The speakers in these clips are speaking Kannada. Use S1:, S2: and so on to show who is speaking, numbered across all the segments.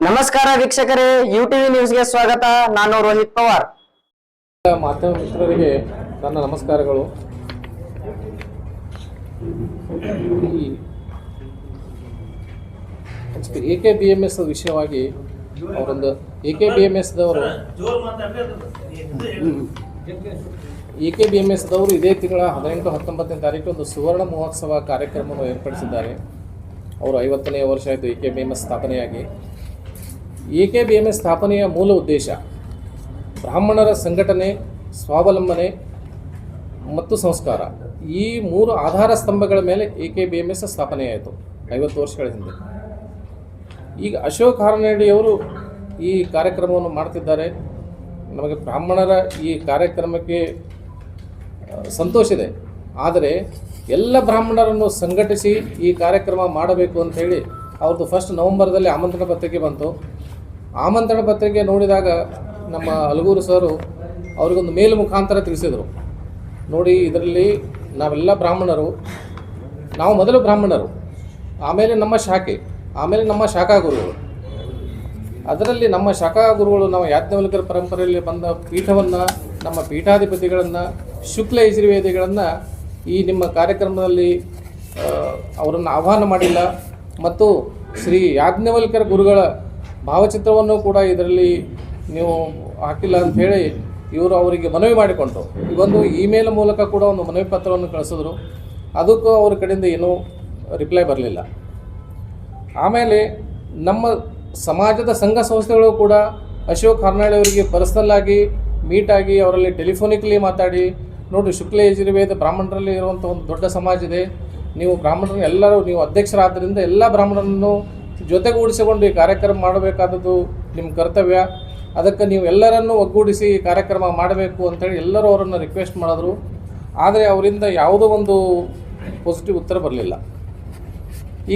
S1: ನಮಸ್ಕಾರ ವೀಕ್ಷಕರೇ ಯು ಟಿವಿ ನ್ಯೂಸ್ಗೆ ಸ್ವಾಗತ. ನಾನು ರೋಹಿತ್ ಪವಾರ್.
S2: ಮಾಧ್ಯಮ ಮಿತ್ರರಿಗೆ ನನ್ನ ನಮಸ್ಕಾರಗಳು. A K B M S ವಿಷಯವಾಗಿ ಅವರೊಂದು ಎ ಕೆ ಬಿ ಎಂ ಎಸ್ದವರು ಎ ಕೆ ಬಿ ಎಂ ಎಸ್ದವರು ಇದೇ ತಿಂಗಳ ಹದಿನೆಂಟು, ಹತ್ತೊಂಬತ್ತನೇ ತಾರೀಕು ಒಂದು ಸುವರ್ಣ ಮಹೋತ್ಸವ ಕಾರ್ಯಕ್ರಮವನ್ನು ಏರ್ಪಡಿಸಿದ್ದಾರೆ. ಅವರು ಐವತ್ತನೇ ವರ್ಷ ಆಯಿತು A K B M S ಸ್ಥಾಪನೆಯಾಗಿ. A K B M S ಸ್ಥಾಪನೆಯ ಮೂಲ ಉದ್ದೇಶ? ಬ್ರಾಹ್ಮಣರ ಸಂಘಟನೆ, ಸ್ವಾವಲಂಬನೆ ಮತ್ತು ಸಂಸ್ಕಾರ. ಈ ಮೂರು ಆಧಾರ ಸ್ತಂಭಗಳ ಮೇಲೆ A K B M S ಸ್ಥಾಪನೆಯಾಯಿತು? ಐವತ್ತು ವರ್ಷಗಳ ಹಿಂದೆ. ಈಗ ಅಶೋಕ್ ಹಾರನಹಳ್ಳಿಯವರು ಈ ಕಾರ್ಯಕ್ರಮವನ್ನು ಮಾಡ್ತಿದ್ದಾರೆ. ನಮಗೆ ಬ್ರಾಹ್ಮಣರ ಈ ಕಾರ್ಯಕ್ರಮಕ್ಕೆ ಸಂತೋಷ ಇದೆ. ಆದರೆ ಎಲ್ಲ ಬ್ರಾಹ್ಮಣರನ್ನು ಸಂಘಟಿಸಿ ಈ ಕಾರ್ಯಕ್ರಮ ಮಾಡಬೇಕು ಅಂತ ಹೇಳಿ ಅವ್ರದ್ದು ಫಸ್ಟ್ ನವೆಂಬರ್ದಲ್ಲಿ ಆಮಂತ್ರಣ ಪತ್ರಿಕೆ ಬಂತು. ಆಮಂತ್ರಣ ಪತ್ರಿಕೆ ನೋಡಿದಾಗ ನಮ್ಮ ಅಲಗೂರು ಸರು ಅವರಿಗೊಂದು ಮೇಲು ಮುಖಾಂತರ ತಿಳಿಸಿದರು. ನೋಡಿ, ಇದರಲ್ಲಿ ನಾವೆಲ್ಲ ಬ್ರಾಹ್ಮಣರು. ನಾವು ಮೊದಲು ಬ್ರಾಹ್ಮಣರು. ಆಮೇಲೆ ನಮ್ಮ ಶಾಖೆ. ಆಮೇಲೆ ನಮ್ಮ ಶಾಖಾ ಗುರುಗಳು. ಅದರಲ್ಲಿ ನಮ್ಮ ಶಾಖಾ ಗುರುಗಳು ನಾವು ಯಾಜ್ಞವಲ್ಕರ ಪರಂಪರೆಯಲ್ಲಿ ಬಂದ ಪೀಠವನ್ನು, ನಮ್ಮ ಪೀಠಾಧಿಪತಿಗಳನ್ನು, ಶುಕ್ಲ ಯಜುರ್ವೇದಿಗಳನ್ನು ಈ ನಿಮ್ಮ ಕಾರ್ಯಕ್ರಮದಲ್ಲಿ ಅವರನ್ನು ಆಹ್ವಾನ ಮಾಡಿಲ್ಲ. ಮತ್ತು ಶ್ರೀ ಯಾಜ್ಞವಲ್ಕರ ಗುರುಗಳ ಭಾವಚಿತ್ರವನ್ನು ಕೂಡ ಇದರಲ್ಲಿ ನೀವು ಹಾಕಿಲ್ಲ ಅಂತ ಹೇಳಿ ಇವರು ಅವರಿಗೆ ಮನವಿ ಮಾಡಿಕೊಂಡರು. ಇವೊಂದು ಇಮೇಲ್ ಮೂಲಕ ಕೂಡ ಒಂದು ಮನವಿ ಪತ್ರವನ್ನು ಕಳಿಸಿದ್ರು. ಅದಕ್ಕೂ ಅವ್ರ ಕಡೆಯಿಂದ ಏನೂ ರಿಪ್ಲೈ ಬರಲಿಲ್ಲ. ಆಮೇಲೆ ನಮ್ಮ ಸಮಾಜದ ಸಂಘ ಸಂಸ್ಥೆಗಳು ಕೂಡ ಅಶೋಕ್ ಹರ್ನಾಳೆ ಅವರಿಗೆ ಪರ್ಸನಲ್ ಆಗಿ ಮೀಟ್ ಆಗಿ ಅವರಲ್ಲಿ ಟೆಲಿಫೋನಿಕ್ಲಿ ಮಾತಾಡಿ ನೋಡಿ ಶುಕ್ಲ ಯಜುರ್ವೇದ ಬ್ರಾಹ್ಮಣರಲ್ಲಿ ಇರುವಂಥ ಒಂದು ದೊಡ್ಡ ಸಮಾಜ ಇದೆ. ನೀವು ಬ್ರಾಹ್ಮಣರನ್ನು ಎಲ್ಲರೂ, ನೀವು ಅಧ್ಯಕ್ಷರಾದ್ದರಿಂದ ಎಲ್ಲ ಬ್ರಾಹ್ಮಣರನ್ನು ಜೊತೆಗೂಡಿಸಿಕೊಂಡು ಈ ಕಾರ್ಯಕ್ರಮ ಮಾಡಬೇಕಾದದ್ದು ನಿಮ್ಮ ಕರ್ತವ್ಯ. ಅದಕ್ಕೆ ನೀವು ಎಲ್ಲರನ್ನೂ ಒಗ್ಗೂಡಿಸಿ ಈ ಕಾರ್ಯಕ್ರಮ ಮಾಡಬೇಕು ಅಂತೇಳಿ ಎಲ್ಲರೂ ಅವರನ್ನು ರಿಕ್ವೆಸ್ಟ್ ಮಾಡಿದ್ರು. ಆದರೆ ಅವರಿಂದ ಯಾವುದೋ ಒಂದು ಪಾಸಿಟಿವ್ ಉತ್ತರ ಬರಲಿಲ್ಲ.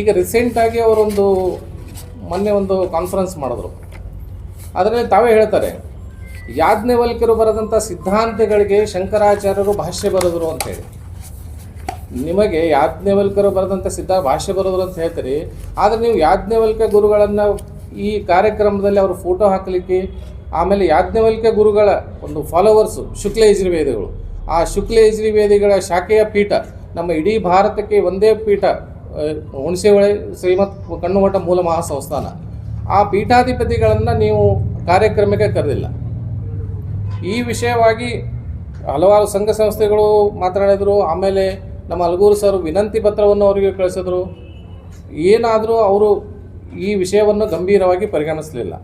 S2: ಈಗ ರೀಸೆಂಟಾಗಿ ಅವರೊಂದು ಮೊನ್ನೆ ಒಂದು ಕಾನ್ಫರೆನ್ಸ್ ಮಾಡಿದ್ರು. ಅದರಲ್ಲಿ ತಾವೇ ಹೇಳ್ತಾರೆ, ಯಾಜ್ಞವಲ್ಕ್ಯರು ಬರೆದಂಥ ಸಿದ್ಧಾಂತಗಳಿಗೆ ಶಂಕರಾಚಾರ್ಯರು ಭಾಷೆ ಬರೆದರು ಅಂತೇಳಿ. ನಿಮಗೆ ಯಾಜ್ಞವಲ್ಕರು ಬರೆದಂಥ ಸಿದ್ಧ ಭಾಷೆ ಬರೋದ್ರು ಅಂತ ಹೇಳ್ತೀರಿ. ಆದರೆ ನೀವು ಯಾಜ್ಞವಲ್ಕ ಗುರುಗಳನ್ನು ಈ ಕಾರ್ಯಕ್ರಮದಲ್ಲಿ ಅವರು ಫೋಟೋ ಹಾಕಲಿಕ್ಕೆ, ಆಮೇಲೆ ಯಾಜ್ಞವಲ್ಕ ಗುರುಗಳ ಒಂದು ಫಾಲೋವರ್ಸು ಶುಕ್ಲ ಯಜುರ್ವೇದಿಗಳು ಆ ಶುಕ್ಲ ಯಜುರ್ವೇದಿಗಳ ಶಾಖೆಯ ಪೀಠ, ನಮ್ಮ ಇಡೀ ಭಾರತಕ್ಕೆ ಒಂದೇ ಪೀಠ ಹುಣಸೆಹೊಳೆ, ಶ್ರೀಮತ್ ಕಣ್ಣುಮಠ ಮೂಲ ಮಹಾಸಂಸ್ಥಾನ. ಆ ಪೀಠಾಧಿಪತಿಗಳನ್ನು ನೀವು ಕಾರ್ಯಕ್ರಮಕ್ಕೆ ಕರೆದಿಲ್ಲ. ಈ ವಿಷಯವಾಗಿ ಹಲವಾರು ಸಂಘ ಸಂಸ್ಥೆಗಳು ಮಾತನಾಡಿದರು. ಆಮೇಲೆ ನಮ್ಮ ಅಲಗೂರು ಸರ್ ವಿನಂತಿ ಪತ್ರವನ್ನು ಅವರಿಗೆ ಕಳಿಸಿದ್ರು. ಏನಾದರೂ ಅವರು ಈ ವಿಷಯವನ್ನು ಗಂಭೀರವಾಗಿ ಪರಿಗಣಿಸಲಿಲ್ಲ.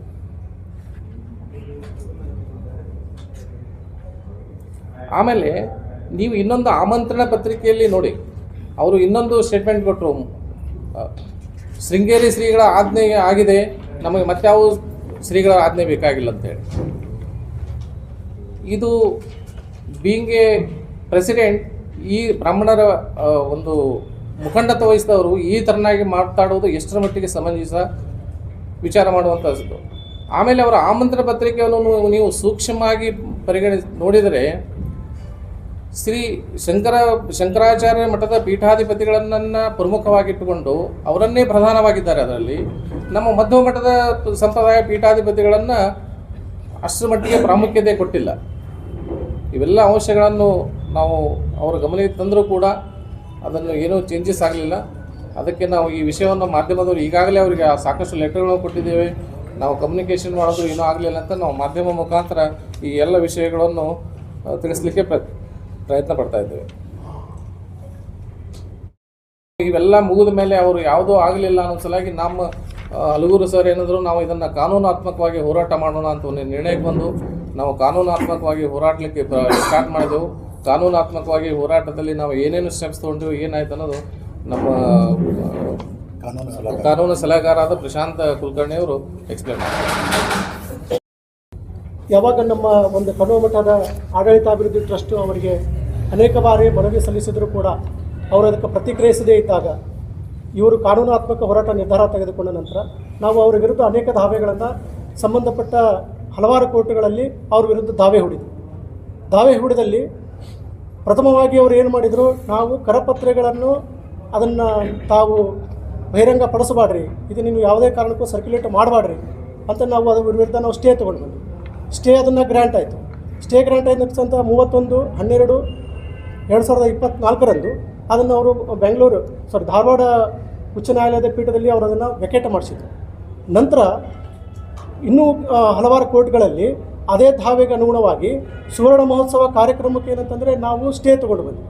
S2: ಆಮೇಲೆ ನೀವು ಇನ್ನೊಂದು ಆಮಂತ್ರಣ ಪತ್ರಿಕೆಯಲ್ಲಿ ನೋಡಿ. ಅವರು ಇನ್ನೊಂದು ಸ್ಟೇಟ್ಮೆಂಟ್ ಕೊಟ್ಟರು ಶೃಂಗೇರಿ ಶ್ರೀಗಳ ಆಜ್ಞೆ ಆಗಿದೆ. ನಮಗೆ ಮತ್ಯಾವ ಶ್ರೀಗಳ ಆಜ್ಞೆ ಬೇಕಾಗಿಲ್ಲ ಅಂತೇಳಿ ಇದು ಬೀಂಗ್ ಎ ಪ್ರೆಸಿಡೆಂಟ್ ಈ ಬ್ರಾಹ್ಮಣರ ಒಂದು ಮುಖಂಡತ್ವ ವಹಿಸಿದವರು ಈ ಥರನಾಗಿ ಮಾತಾಡುವುದು ಎಷ್ಟರ ಮಟ್ಟಿಗೆ ಸಮಂಜಸ ವಿಚಾರ ಮಾಡುವಂಥದ್ದು ಆಮೇಲೆ ಅವರ ಆಮಂತ್ರಣ ಪತ್ರಿಕೆಯನ್ನು ನೀವು- ಸೂಕ್ಷ್ಮವಾಗಿ ಪರಿಗಣಿ, ನೋಡಿದರೆ ಶ್ರೀ ಶಂಕರ, ಶಂಕರಾಚಾರ್ಯ ಮಠದ ಪೀಠಾಧಿಪತಿಗಳನ್ನು ಪ್ರಮುಖವಾಗಿಟ್ಟುಕೊಂಡು ಅವರನ್ನೇ ಪ್ರಧಾನವಾಗಿದ್ದಾರೆ ಅದರಲ್ಲಿ. ನಮ್ಮ ಮಧ್ವ ಮಠದ ಸಂಪ್ರದಾಯ ಪೀಠಾಧಿಪತಿಗಳನ್ನು ಅಷ್ಟರ ಮಟ್ಟಿಗೆ ಪ್ರಾಮುಖ್ಯತೆ ಕೊಟ್ಟಿಲ್ಲ. ಇವೆಲ್ಲ ಅಂಶಗಳನ್ನು ನಾವು ಅವರ ಗಮನಕ್ಕೆ ತಂದರೂ ಕೂಡ ಅದನ್ನು ಏನೂ ಚೇಂಜಸ್ ಆಗಲಿಲ್ಲ. ಅದಕ್ಕೆ ನಾವು ಈ ವಿಷಯವನ್ನು ಮಾಧ್ಯಮದವರು ಈಗಾಗಲೇ ಅವರಿಗೆ ಸಾಕಷ್ಟು ಲೆಟರ್ಗಳನ್ನು ಕೊಟ್ಟಿದ್ದೇವೆ. ನಾವು ಕಮ್ಯುನಿಕೇಷನ್ ಮಾಡೋದು ಏನೂ ಆಗಲಿಲ್ಲ ಅಂತ ನಾವು ಮಾಧ್ಯಮ ಮುಖಾಂತರ ಈ ಎಲ್ಲ ವಿಷಯಗಳನ್ನು ತಿಳಿಸ್ಲಿಕ್ಕೆ ಪ್ರ ಪ್ರಯತ್ನ ಪಡ್ತಾ ಇದ್ದೇವೆ. ಇವೆಲ್ಲ ಮುಗಿದ ಮೇಲೆ ಅವರು ಯಾವುದೂ ಆಗಲಿಲ್ಲ ಅನ್ನೋ ಸಲುವಾಗಿ ನಮ್ಮ ಹಲಗೂರು ಸರ್ ಏನಾದರೂ ನಾವು ಇದನ್ನು ಕಾನೂನಾತ್ಮಕವಾಗಿ ಹೋರಾಟ ಮಾಡೋಣ ಅಂತ ಒಂದು ನಿರ್ಣಯಕ್ಕೆ ಬಂದು ನಾವು ಕಾನೂನಾತ್ಮಕವಾಗಿ ಹೋರಾಡಲಿಕ್ಕೆ ಸ್ಟಾರ್ಟ್ ಮಾಡಿದೆವು. ಕಾನೂನಾತ್ಮಕವಾಗಿ ಹೋರಾಟದಲ್ಲಿ ನಾವು ಏನೇನು ಸ್ಟೆಪ್ಸ್ ತೊಗೊಂಡಿವಿ ಏನಾಯ್ತು ಅನ್ನೋದು ನಮ್ಮ ಕಾನೂನು ಸಲಹೆಗಾರಾದ ಪ್ರಶಾಂತ್ ಕುಲಕರ್ಣಿ ಅವರು ಎಕ್ಸ್ಪ್ಲೇನ್ ಮಾಡ್ತಾರೆ.
S3: ಯಾವಾಗ ನಮ್ಮ ಒಂದು ಕನ್ನಡ ಮಠದ ಆಡಳಿತಾಭಿವೃದ್ಧಿ ಟ್ರಸ್ಟ್ ಅವರಿಗೆ ಅನೇಕ ಬಾರಿ ಮನವಿ ಸಲ್ಲಿಸಿದರೂ ಕೂಡ ಅವರು ಅದಕ್ಕೆ ಪ್ರತಿಕ್ರಿಯಿಸದೇ ಇದ್ದಾಗ ಇವರು ಕಾನೂನಾತ್ಮಕ ಹೋರಾಟ ನಿರ್ಧಾರ ತೆಗೆದುಕೊಂಡ ನಂತರ ನಾವು ಅವರ ವಿರುದ್ಧ ಅನೇಕ ದಾವೆಗಳನ್ನು ಸಂಬಂಧಪಟ್ಟ ಹಲವಾರು ಕೋರ್ಟ್ಗಳಲ್ಲಿ ಅವ್ರ ವಿರುದ್ಧ ದಾವೆ ಹೂಡಿದ್ವಿ. ದಾವೆ ಹೂಡಿದಲ್ಲಿ ಪ್ರಥಮವಾಗಿ ಅವರು ಏನು ಮಾಡಿದರು, ನಾವು ಕರಪತ್ರಗಳನ್ನು ಅದನ್ನು ತಾವು ಬಹಿರಂಗ ಪಡಿಸಬಾಡ್ರಿ ಇದು ನೀವು ಯಾವುದೇ ಕಾರಣಕ್ಕೂ ಸರ್ಕ್ಯುಲೇಟ್ ಮಾಡಬಾಡ್ರಿ ಅಂತ ನಾವು ಅದರ ವಿರುದ್ಧ ನಾವು ಸ್ಟೇ ತೊಗೊಂಡು ಬಂದ್ವಿ ಸ್ಟೇ ಅದನ್ನು ಗ್ರ್ಯಾಂಟ್ ಆಯಿತು. ಸ್ಟೇ ಗ್ರ್ಯಾಂಟ್ ಆಯ್ತು ತಕ್ಷಣ ಮೂವತ್ತೊಂದು, ಹನ್ನೆರಡು, ಎರಡು ಸಾವಿರದ ಇಪ್ಪತ್ತ್ನಾಲ್ಕರಂದು ಅದನ್ನು ಅವರು ಬೆಂಗಳೂರು ಸಾರಿ ಧಾರವಾಡ ಉಚ್ಚ ನ್ಯಾಯಾಲಯದ ಪೀಠದಲ್ಲಿ ಅವರು ಅದನ್ನು ವೆಕೇಟ್ ಮಾಡಿಸಿದ್ರು. ನಂತರ ಇನ್ನೂ ಹಲವಾರು ಕೋರ್ಟ್ಗಳಲ್ಲಿ ಅದೇ ಧಾವೆಗೆ ಅನುಗುಣವಾಗಿ ಸುವರ್ಣ ಮಹೋತ್ಸವ ಕಾರ್ಯಕ್ರಮಕ್ಕೆ ಏನಂತಂದರೆ ನಾವು ಸ್ಟೇ ತೊಗೊಂಡು ಬಂದ್ವಿ.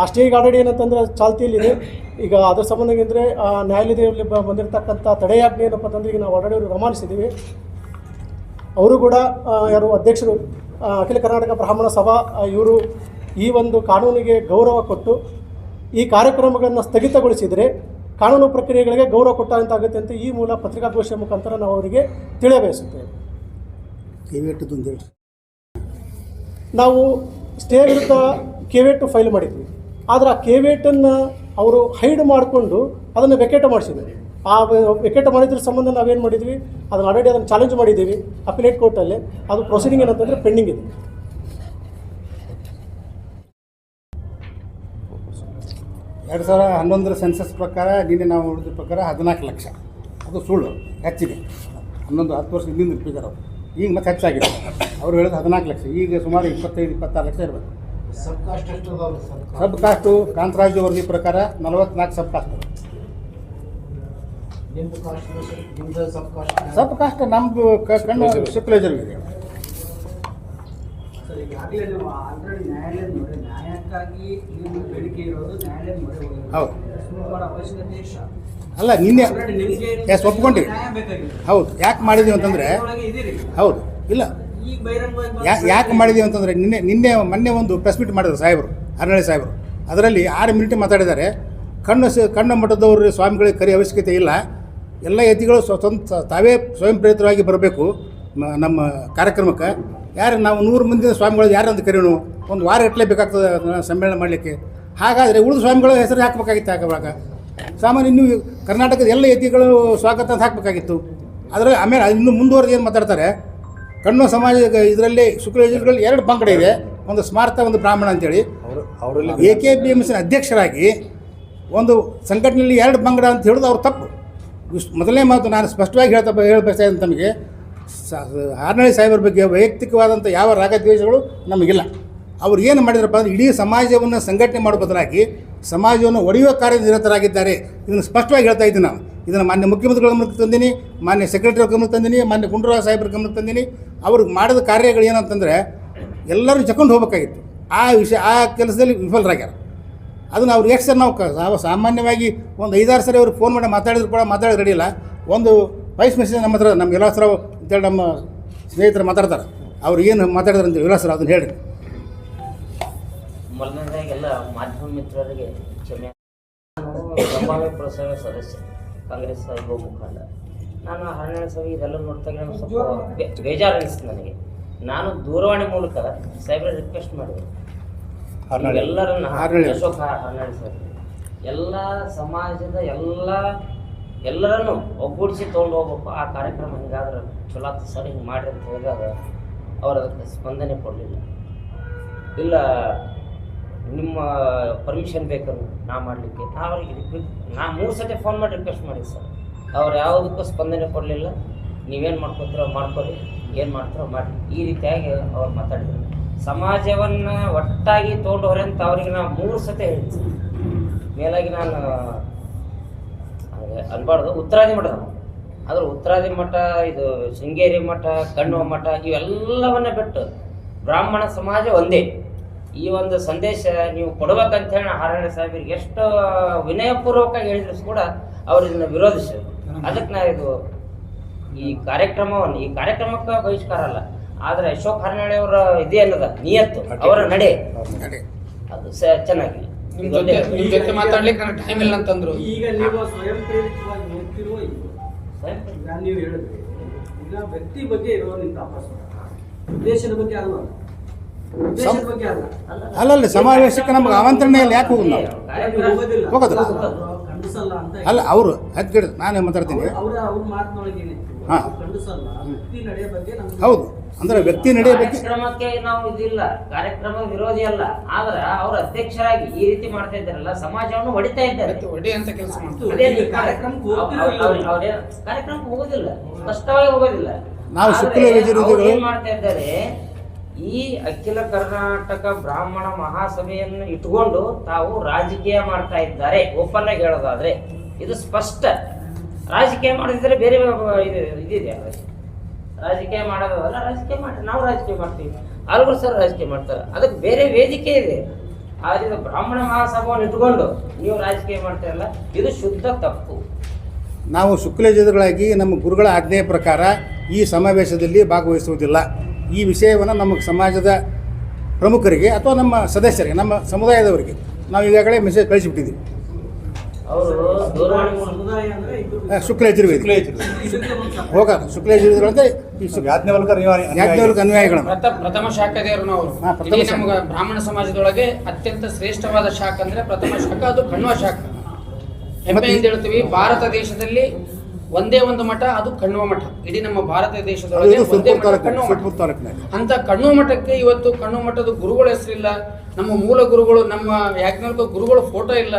S3: ಆ ಸ್ಟೇಗೆ ಆಲ್ರೆಡಿ ಏನಂತಂದರೆ ಚಾಲ್ತಿಯಲ್ಲಿದೆ. ಈಗ ಅದರ ಸಂಬಂಧ ಅಂದರೆ ನ್ಯಾಯಾಲಯದಲ್ಲಿ ಬಂದಿರತಕ್ಕಂಥ ತಡೆಯಾಜ್ಞೆ ಏನಪ್ಪ ಅಂತಂದರೆ ಈಗ ನಾವು ಆಲ್ರೆಡಿ ರವಾನಿಸಿದ್ದೀವಿ. ಅವರು ಕೂಡ ಯಾರು ಅಧ್ಯಕ್ಷರು ಅಖಿಲ ಕರ್ನಾಟಕ ಬ್ರಾಹ್ಮಣ ಸಭಾ ಇವರು ಈ ಒಂದು ಕಾನೂನಿಗೆ ಗೌರವ ಕೊಟ್ಟು ಈ ಕಾರ್ಯಕ್ರಮಗಳನ್ನು ಸ್ಥಗಿತಗೊಳಿಸಿದರೆ ಕಾನೂನು ಪ್ರಕ್ರಿಯೆಗಳಿಗೆ ಗೌರವ ಕೊಟ್ಟಂತಾಗುತ್ತೆ ಅಂತ ಈ ಮೂಲ ಪತ್ರಿಕಾಗೋಷ್ಠಿಯ ಮುಖಾಂತರ ನಾವು ಅವರಿಗೆ ತಿಳಿಯಬಯಸುತ್ತೇವೆ.
S4: ಕಿವಿಟ್ಟದ್ದು ಹೇಳಿ
S3: ನಾವು ಸ್ಟೇ ವಿರುದ್ಧ ಕೆವೇಟು ಫೈಲ್ ಮಾಡಿದ್ವಿ. ಆದರೆ ಆ ಕೆವೇಟನ್ನು ಅವರು ಹೈಡ್ ಮಾಡಿಕೊಂಡು ಅದನ್ನು ವೆಕೇಟ ಮಾಡಿಸಿದ್ದಾರೆ. ಆ ವೆಕೇಟ ಮಾಡಿದ್ರ ಸಂಬಂಧ ನಾವೇನು ಮಾಡಿದ್ವಿ? ಅದನ್ನು ಆಲ್ರೆಡಿ ಅದನ್ನು ಚಾಲೆಂಜ್ ಮಾಡಿದ್ದೀವಿ ಅಪಿಲೇಟ್ ಕೋರ್ಟಲ್ಲಿ ಅದು ಪ್ರೊಸೀಡಿಂಗ್ ಏನಂತಂದರೆ ಪೆಂಡಿಂಗ್ ಇದೆ.
S4: ಎರಡು ಸಾವಿರ ಹನ್ನೊಂದರ ಸೆನ್ಸಸ್ ಪ್ರಕಾರ ನಿನ್ನೆ ನಾವು ನೋಡಿದ ಪ್ರಕಾರ ಹದಿನಾಲ್ಕು ಲಕ್ಷ. ಅದು ಸುಳ್ಳು ಹೆಚ್ಚಿದೆ. ಹನ್ನೊಂದು ಹತ್ತು ವರ್ಷ ಹಿಂದಿನ ಫಿಗರ್ ಅವರು ಈಗ ಮತ್ತೆ ಹೆಚ್ಚಾಗಿದೆ. ಅವ್ರು ಹೇಳಿದ ಹದಿನಾಲ್ಕು ಲಕ್ಷ. ಈಗ ಸುಮಾರು ಇಪ್ಪತ್ತೈದು ಇಪ್ಪತ್ತಾರು ಲಕ್ಷ ಇರಬೇಕು ಸಬ್ ಕಾಸ್ಟು ಕಾಂತರಾಜು ವರದಿ ಪ್ರಕಾರ ನಲವತ್ನಾಲ್ಕು ಸಬ್ ಕಾಸ್ಟ್. ಸಬ್ ಕಾಸ್ಟ್ ನಮ್ಮದು ಕಣ್ಣು ಸಿಪ್ಲೇಜರ್ ಇದೆ.
S5: ಸರ್ ಈಗಾಗಲೇ ನೀವು ಆಲ್ರೆಡಿ ನ್ಯಾಯಾಲಯದ ಮೊರೆ ನ್ಯಾಯಕ್ಕಾಗಿ ನೀವು ಬೇಡಿಕೆ ಇರೋದು ನ್ಯಾಯಾಲಯದ ಮೊರೆ
S4: ಹೌದು.
S5: ಅವಶ್ಯಕತೆ
S4: ಅಲ್ಲ, ನಿನ್ನೆ ಎಸ್,
S5: ಒಪ್ಕೊಂಡ್ರಿ.
S4: ಹೌದು, ಯಾಕೆ ಮಾಡಿದೀವಿ ಅಂತಂದರೆ ಹೌದು, ಇಲ್ಲ. ಯಾಕೆ ಮಾಡಿದೀವಿ ಅಂತಂದರೆ ನಿನ್ನೆ ನಿನ್ನೆ ಮೊನ್ನೆ ಒಂದು ಪ್ರೆಸ್ ಮೀಟ್ ಮಾಡಿದ್ರು ಸಾಹೇಬರು ಅರಣ್ಯ ಸಾಹೇಬರು. ಅದರಲ್ಲಿ ಆರು ಮಿನಿಟ್ ಮಾತಾಡಿದ್ದಾರೆ. ಕಣ್ಣು ಕಣ್ಣು ಮಠದವರು ಸ್ವಾಮಿಗಳಿಗೆ ಕರಿ ಅವಶ್ಯಕತೆ ಇಲ್ಲ. ಎಲ್ಲ ಯತಿಗಳು ಸ್ವತಂತ್ರ ಸ್ವಂತ ತಾವೇ ಸ್ವಯಂ ಪ್ರೇರಿತವಾಗಿ ಬರಬೇಕು ನಮ್ಮ ಕಾರ್ಯಕ್ರಮಕ್ಕೆ. ಯಾರು ನಾವು ನೂರು ಮಂದಿ ಸ್ವಾಮಿಗಳು ಅಂತ ಕರೆಯೋಣ ಒಂದು ವಾರ ಇಟ್ಟಲೇ ಬೇಕಾಗ್ತದೆ ಸಮ್ಮೇಳನ ಮಾಡಲಿಕ್ಕೆ. ಹಾಗಾದರೆ ಉಳಿದ ಸ್ವಾಮಿಗಳ ಹೆಸರು ಹಾಕಬೇಕಾಗಿತ್ತು ಹಾಕುವಾಗ ಸಾಮಾನ್ಯ ನೀವು ಕರ್ನಾಟಕದ ಎಲ್ಲ ಯತಿಗಳು ಸ್ವಾಗತ ಅಂತ ಹಾಕಬೇಕಾಗಿತ್ತು. ಆದರೆ ಆಮೇಲೆ ಇನ್ನು ಮುಂದುವರೆದು ಏನು ಮಾತಾಡ್ತಾರೆ? ಕಣ್ಣು ಸಮಾಜ ಇದರಲ್ಲಿ ಶುಕ್ರಯಜುಗಳು ಎರಡು ಪಂಗಡ ಇದೆ. ಒಂದು ಸ್ಮಾರ್ಥ ಒಂದು ಬ್ರಾಹ್ಮಣ ಅಂತೇಳಿ. ಎ ಕೆ ಬಿ ಎಂ ಎಸ್ನ ಅಧ್ಯಕ್ಷರಾಗಿ ಒಂದು ಸಂಘಟನೆಯಲ್ಲಿ ಎರಡು ಪಂಗಡ ಅಂತ ಹೇಳೋದು ಅವ್ರು ತಪ್ಪು. ಇಷ್ಟು ಮೊದಲನೇ ಮಾತು ನಾನು ಸ್ಪಷ್ಟವಾಗಿ ಹೇಳ್ತಾ ಹೇಳಬೇಕಾದ ತಮಗೆ ಹಾರ್ನಳ್ಳಿ ಸಾಹೇಬರ ಬಗ್ಗೆ ವೈಯಕ್ತಿಕವಾದಂಥ ಯಾವ ರಾಗದ್ವೇಷಗಳು ನಮಗಿಲ್ಲ. ಅವ್ರು ಏನು ಮಾಡಿದ್ರಪ್ಪ ಅಂದರೆ ಇಡೀ ಸಮಾಜವನ್ನು ಸಂಘಟನೆ ಮಾಡೋ ಬದಲಾಗಿ ಸಮಾಜವನ್ನು ಒಡೆಯುವ ಕಾರ್ಯನಿರತರಾಗಿದ್ದಾರೆ ಇದನ್ನು ಸ್ಪಷ್ಟವಾಗಿ ಹೇಳ್ತಾ ಇದ್ದೀನಿ ನಾನು. ಇದನ್ನು ಮಾನ್ಯ ಮುಖ್ಯಮಂತ್ರಿಗಳ ಗಮನಕ್ಕೆ ತಂದೀನಿ, ಮಾನ್ಯ ಸೆಕ್ರೆಟರಿ ಗಮನಕ್ಕೆ ತಂದೀನಿ, ಮಾನ್ಯ ಗುಂಡೂರಾವ್ ಸಾಹೇಬ್ರ ಗಮನಕ್ಕೆ ತಂದೀನಿ. ಅವ್ರಿಗೆ ಮಾಡಿದ ಕಾರ್ಯಗಳು ಏನಂತಂದರೆ ಎಲ್ಲರೂ ಚಕೊಂಡು ಹೋಗಬೇಕಾಗಿತ್ತು. ಆ ವಿಷಯ, ಆ ಕೆಲಸದಲ್ಲಿ ವಿಫಲರಾಗ್ಯಾರ. ಅದನ್ನು ಅವ್ರು ಎಷ್ಟು ಸರ್ ನಾವು ಸಾಮಾನ್ಯವಾಗಿ ಒಂದು ಐದಾರು ಸರಿ ಅವ್ರಿಗೆ ಫೋನ್ ಮಾಡಿ ಮಾತಾಡಿದ್ರು ಕೂಡ ಮಾತಾಡೋದು ರೆಡಿಯಿಲ್ಲ ಒಂದು ವಾಯ್ಸ್ ಮೆಸೇಜ್ ನಮ್ಮ ಹತ್ರ, ನಮ್ಮ ವಿಲಾಸರಾವ್ ಅಂತೇಳಿ ನಮ್ಮ ಸ್ನೇಹಿತರು ಮಾತಾಡ್ತಾರೆ. ಅವ್ರು ಏನು ಮಾತಾಡಿದ್ರು ಅಂತ ವಿಲಾಸರಾವ್ ಅದನ್ನು ಹೇಳಿ
S6: ಮೊದಲನೇದಾಗೆಲ್ಲ ಮಾಧ್ಯಮ ಮಿತ್ರರಿಗೆ ಕ್ಷಮೆ. ನಾನು ಸಂಭಾವ್ಯ ಪುರಸಭೆ ಸದಸ್ಯ ಕಾಂಗ್ರೆಸ್ ಯುವ ಮುಖಂಡ ನಾನು ಹನ್ನೆರಡು ಸಭೆ ಇದೆಲ್ಲ ನೋಡ್ತಾಗ ನನಗೆ ಸ್ವಲ್ಪ ಬೇಜಾರು ಅನಿಸ್ತು ನನಗೆ. ನಾನು ದೂರವಾಣಿ ಮೂಲಕ ಸಾಹೇಬ್ರ ರಿಕ್ವೆಸ್ಟ್ ಮಾಡಿದೆ. ಎಲ್ಲರನ್ನ ಅಶೋಕ ಹರನಾಡಿ ಸರ್. ಎಲ್ಲ ಸಮಾಜದ ಎಲ್ಲ ಎಲ್ಲರನ್ನು ಒಗ್ಗೂಡಿಸಿ ತೊಗೊಂಡು ಹೋಗ್ಬೇಕು. ಆ ಕಾರ್ಯಕ್ರಮ ಹಿಂಗಾದ್ರೆ ಚಲೋ ಆಗ್ತದೆ ಸರ್ ಹಿಂಗೆ ಮಾಡ್ರಿ ಅಂತ ಹೇಳಿದಾಗ ಅವ್ರು ಅದಕ್ಕೆ ಸ್ಪಂದನೆ ಕೊಡಲಿಲ್ಲ. ಇಲ್ಲ ನಿಮ್ಮ ಪರ್ಮಿಷನ್ ಬೇಕಾದ್ರು ನಾ ಮಾಡಲಿಕ್ಕೆ. ನಾವು ನಾ ಮೂರು ಸತಿ ಫೋನ್ ಮಾಡಿ ರಿಕ್ವೆಸ್ಟ್ ಮಾಡಿ ಸರ್. ಅವ್ರು ಯಾವುದಕ್ಕೂ ಸ್ಪಂದನೆ ಕೊಡಲಿಲ್ಲ. ನೀವೇನು ಮಾಡ್ಕೊತೀರೋ ಮಾಡ್ಕೊಳ್ಳಿ ಏನು ಮಾಡ್ತಾರೋ ಮಾಡಿ ಈ ರೀತಿಯಾಗಿ ಅವ್ರು ಮಾತಾಡಿದ್ರು. ಸಮಾಜವನ್ನು ಒಟ್ಟಾಗಿ ತೊಗೊಂಡು ಹೊರೆ ಅಂತ ಅವ್ರಿಗೆ ನಾ ಮೂರು ಸತಿ ಹೇಳಿದ್ದೆ ಮೇಲಾಗಿ ನಾನು ಅನ್ಬಾರ್ದು. ಉತ್ತರಾದಿ ಮಠ ಆದ್ರೆ ಉತ್ತರಾದಿ ಮಠ, ಇದು ಶೃಂಗೇರಿ ಮಠ ಕಣ್ಣುವ ಮಠ, ಇವೆಲ್ಲವನ್ನ ಬಿಟ್ಟು ಬ್ರಾಹ್ಮಣ ಸಮಾಜ ಒಂದೇ. ಈ ಒಂದು ಸಂದೇಶ ನೀವು ಕೊಡ್ಬೇಕಂತ ಹೇಳಿ ನಾರಾಯಣ ಹಾರಣ್ಯ ಸಾಹೇಬರಿಗೆ ಎಷ್ಟು ವಿನಯಪೂರ್ವಕ ಹೇಳಿದ್ರು ಕೂಡ ಅವ್ರು ಇದನ್ನ ವಿರೋಧಿಸಿದ್ರು ಅದಕ್ಕೆ ನಾ ಇದು ಈ ಕಾರ್ಯಕ್ರಮವನ್ನು ಈ ಕಾರ್ಯಕ್ರಮಕ್ಕೆ ಬಹಿಷ್ಕಾರ ಅಲ್ಲ ಆದ್ರೆ ಅಶೋಕ್ ಹರನಾಳಿ ಅವರ ಇದೇ ಅನ್ನದ ನಿಯತ್ತು ಅವರ ನಡೆ. ಅದು ಸ ಚೆನ್ನಾಗಿ
S2: ಜೊತೆ ಜೊತೆ ಮಾತಾಡ್ಲಿಕ್ಕೆ ನನಗೆ ಟೈಮ್ ಇಲ್ಲ ಅಂತಂದ್ರು.
S5: ಈಗ ನೀವು ಸ್ವಯಂ ಪ್ರೇರಿತವಾಗಿ ಹೋಗ್ತಿರುವ ನೀವು ಹೇಳಿದ್ರಿ ಈಗ ವ್ಯಕ್ತಿ ಬಗ್ಗೆ ಇರೋ ನಿಮ್ಮ ತಪಾಸಣೆ ಉದ್ದೇಶದ ಬಗ್ಗೆ ಅಲ್ವಾ? ಉದ್ದೇಶದ ಬಗ್ಗೆ ಅಲ್ಲ
S4: ಅಲ್ಲಲ್ಲ ಸಮಾವೇಶಕ್ಕೆ ನಮ್ಗೆ ಆಮಂತ್ರಣ ಇಲ್ಲ ಯಾಕೆ ಹೋಗುದು ನಾವು?
S5: ಹೋಗೋದಿಲ್ಲ.
S4: ಅಲ್ಲ ಅವರು ಹತ್ತು ನಾನು ಮಾತಾಡ್ತೀನಿ. ಹಾ. ಹೌದು. ಅಂದ್ರೆ ವ್ಯಕ್ತಿ ನಡೆಯ ಬಗ್ಗೆ
S6: ಕಾರ್ಯಕ್ರಮಕ್ಕೆ ನಾವು ಇದಿಲ್ಲ. ಕಾರ್ಯಕ್ರಮ ವಿರೋಧಿ ಅಲ್ಲ. ಆದ್ರ ಅವ್ರ ಅಧ್ಯಕ್ಷರಾಗಿ ಈ ರೀತಿ ಮಾಡ್ತಾ ಇದ್ದಾರಲ್ಲ ಸಮಾಜವನ್ನು ಹೊಡಿತಾ ಇದ್ದಾರೆ.
S7: ಅಂತ ಕೆಲಸ ಮಾಡ್ತಾರೆ.
S5: ಕಾರ್ಯಕ್ರಮಕ್ಕೆ
S6: ಹೋಗೋದಿಲ್ಲ. ಸ್ಪಷ್ಟವಾಗಿ ಹೋಗೋದಿಲ್ಲ.
S4: ನಾವು ಶುಕ್ಲ ಯಜುರ್ವೇದಿಗಳು-
S6: ಮಾಡ್ತಾ ಇದ್ದಾರೆ ಈ ಅಖಿಲ ಕರ್ನಾಟಕ ಬ್ರಾಹ್ಮಣ ಮಹಾಸಭೆಯನ್ನು ಇಟ್ಕೊಂಡು ತಾವು ರಾಜಕೀಯ ಮಾಡ್ತಾ ಇದ್ದಾರೆ. ಓಪನ್ ಆಗಿ ಹೇಳೋದಾದ್ರೆ ಇದು ಸ್ಪಷ್ಟ. ರಾಜಕೀಯ ಮಾಡಿದ್ರೆ ಬೇರೆ ಇದು ಇದಿದೆ ರಾಜಕೀಯ ಮಾಡೋದಲ್ಲ ರಾಜಕೀಯ ಮಾಡಿ, ನಾವು ರಾಜಕೀಯ ಮಾಡ್ತೀವಿ. ಆಲ್ಗಳು ಸರ್ ರಾಜಕೀಯ ಮಾಡ್ತಾರೆ. ಅದಕ್ಕೆ ಬೇರೆ ವೇದಿಕೆ ಇದೆ. ಆದ್ರಿಂದ ಬ್ರಾಹ್ಮಣ ಮಹಾಸಭೆಯನ್ನು ಇಟ್ಕೊಂಡು ನೀವು ರಾಜಕೀಯ ಮಾಡ್ತೀರಲ್ಲ ಇದು ಶುದ್ಧ ತಪ್ಪು.
S4: ನಾವು ಶುಕ್ಲಜಗಳಾಗಿ ನಮ್ಮ ಗುರುಗಳ ಆಜ್ಞೆಯ ಪ್ರಕಾರ ಈ ಸಮಾವೇಶದಲ್ಲಿ ಭಾಗವಹಿಸುವುದಿಲ್ಲ. ಈ ವಿಷಯವನ್ನು ನಮ್ಮ ಸಮಾಜದ ಪ್ರಮುಖರಿಗೆ ಅಥವಾ ನಮ್ಮ ಸದಸ್ಯರಿಗೆ ನಮ್ಮ ಸಮುದಾಯದವರಿಗೆ ನಾವು ಈಗಾಗಲೇ ಮೆಸೇಜ್ ಕಳಿಸಿಬಿಟ್ಟಿದ್ದೀವಿ. ಶುಕ್ಲ ಯಜುರ್ವೇದಿ. ಹೋಗ ಶುಕ್ಲ ಯಜುರ್ವೇದಿಗಳಂತೆ ಈ ಶು-
S8: ಯಾಜ್ಞವಲ್ಕರ್
S4: ಯಾಜ್ಞವಲ್ಕ ಅನುಯಾಯಿಗಳು
S7: ಪ್ರಥ- ಪ್ರಥಮ ಶಾಖದೇವರು ನಾವು ನಮ್ಗೆ ಬ್ರಾಹ್ಮಣ ಸಮಾಜದೊಳಗೆ ಅತ್ಯಂತ ಶ್ರೇಷ್ಠವಾದ ಶಾಖ ಅಂದ್ರೆ ಪ್ರಥಮ ಶಾಖ ಅದು ಕಣ್ವ ಶಾಖ. ಹೆಮ್ಮೆಯಿಂದ ಹೇಳ್ತೀವಿ ಭಾರತ ದೇಶದಲ್ಲಿ ಒಂದೇ ಒಂದು ಮಠ ಅದು ಕಣ್ವ ಮಠ. ಇಡೀ ನಮ್ಮ ಭಾರತ ದೇಶದೊಳಗೆ ಒಂದೇ ಮಠ ಕಣ್ವ ಮಠ. ಅಂತ ಕಣ್ಣು ಮಠಕ್ಕೆ ಇವತ್ತು ಕಣ್ಣು ಮಠದ ಗುರುಗಳ ಹೆಸರಿಲ್ಲ ನಮ್ಮ ಮೂಲ ಗುರುಗಳು ನಮ್ಮ ಯಾಜ್ಞಾನಿಕ ಗುರುಗಳು ಫೋಟೋ ಇಲ್ಲ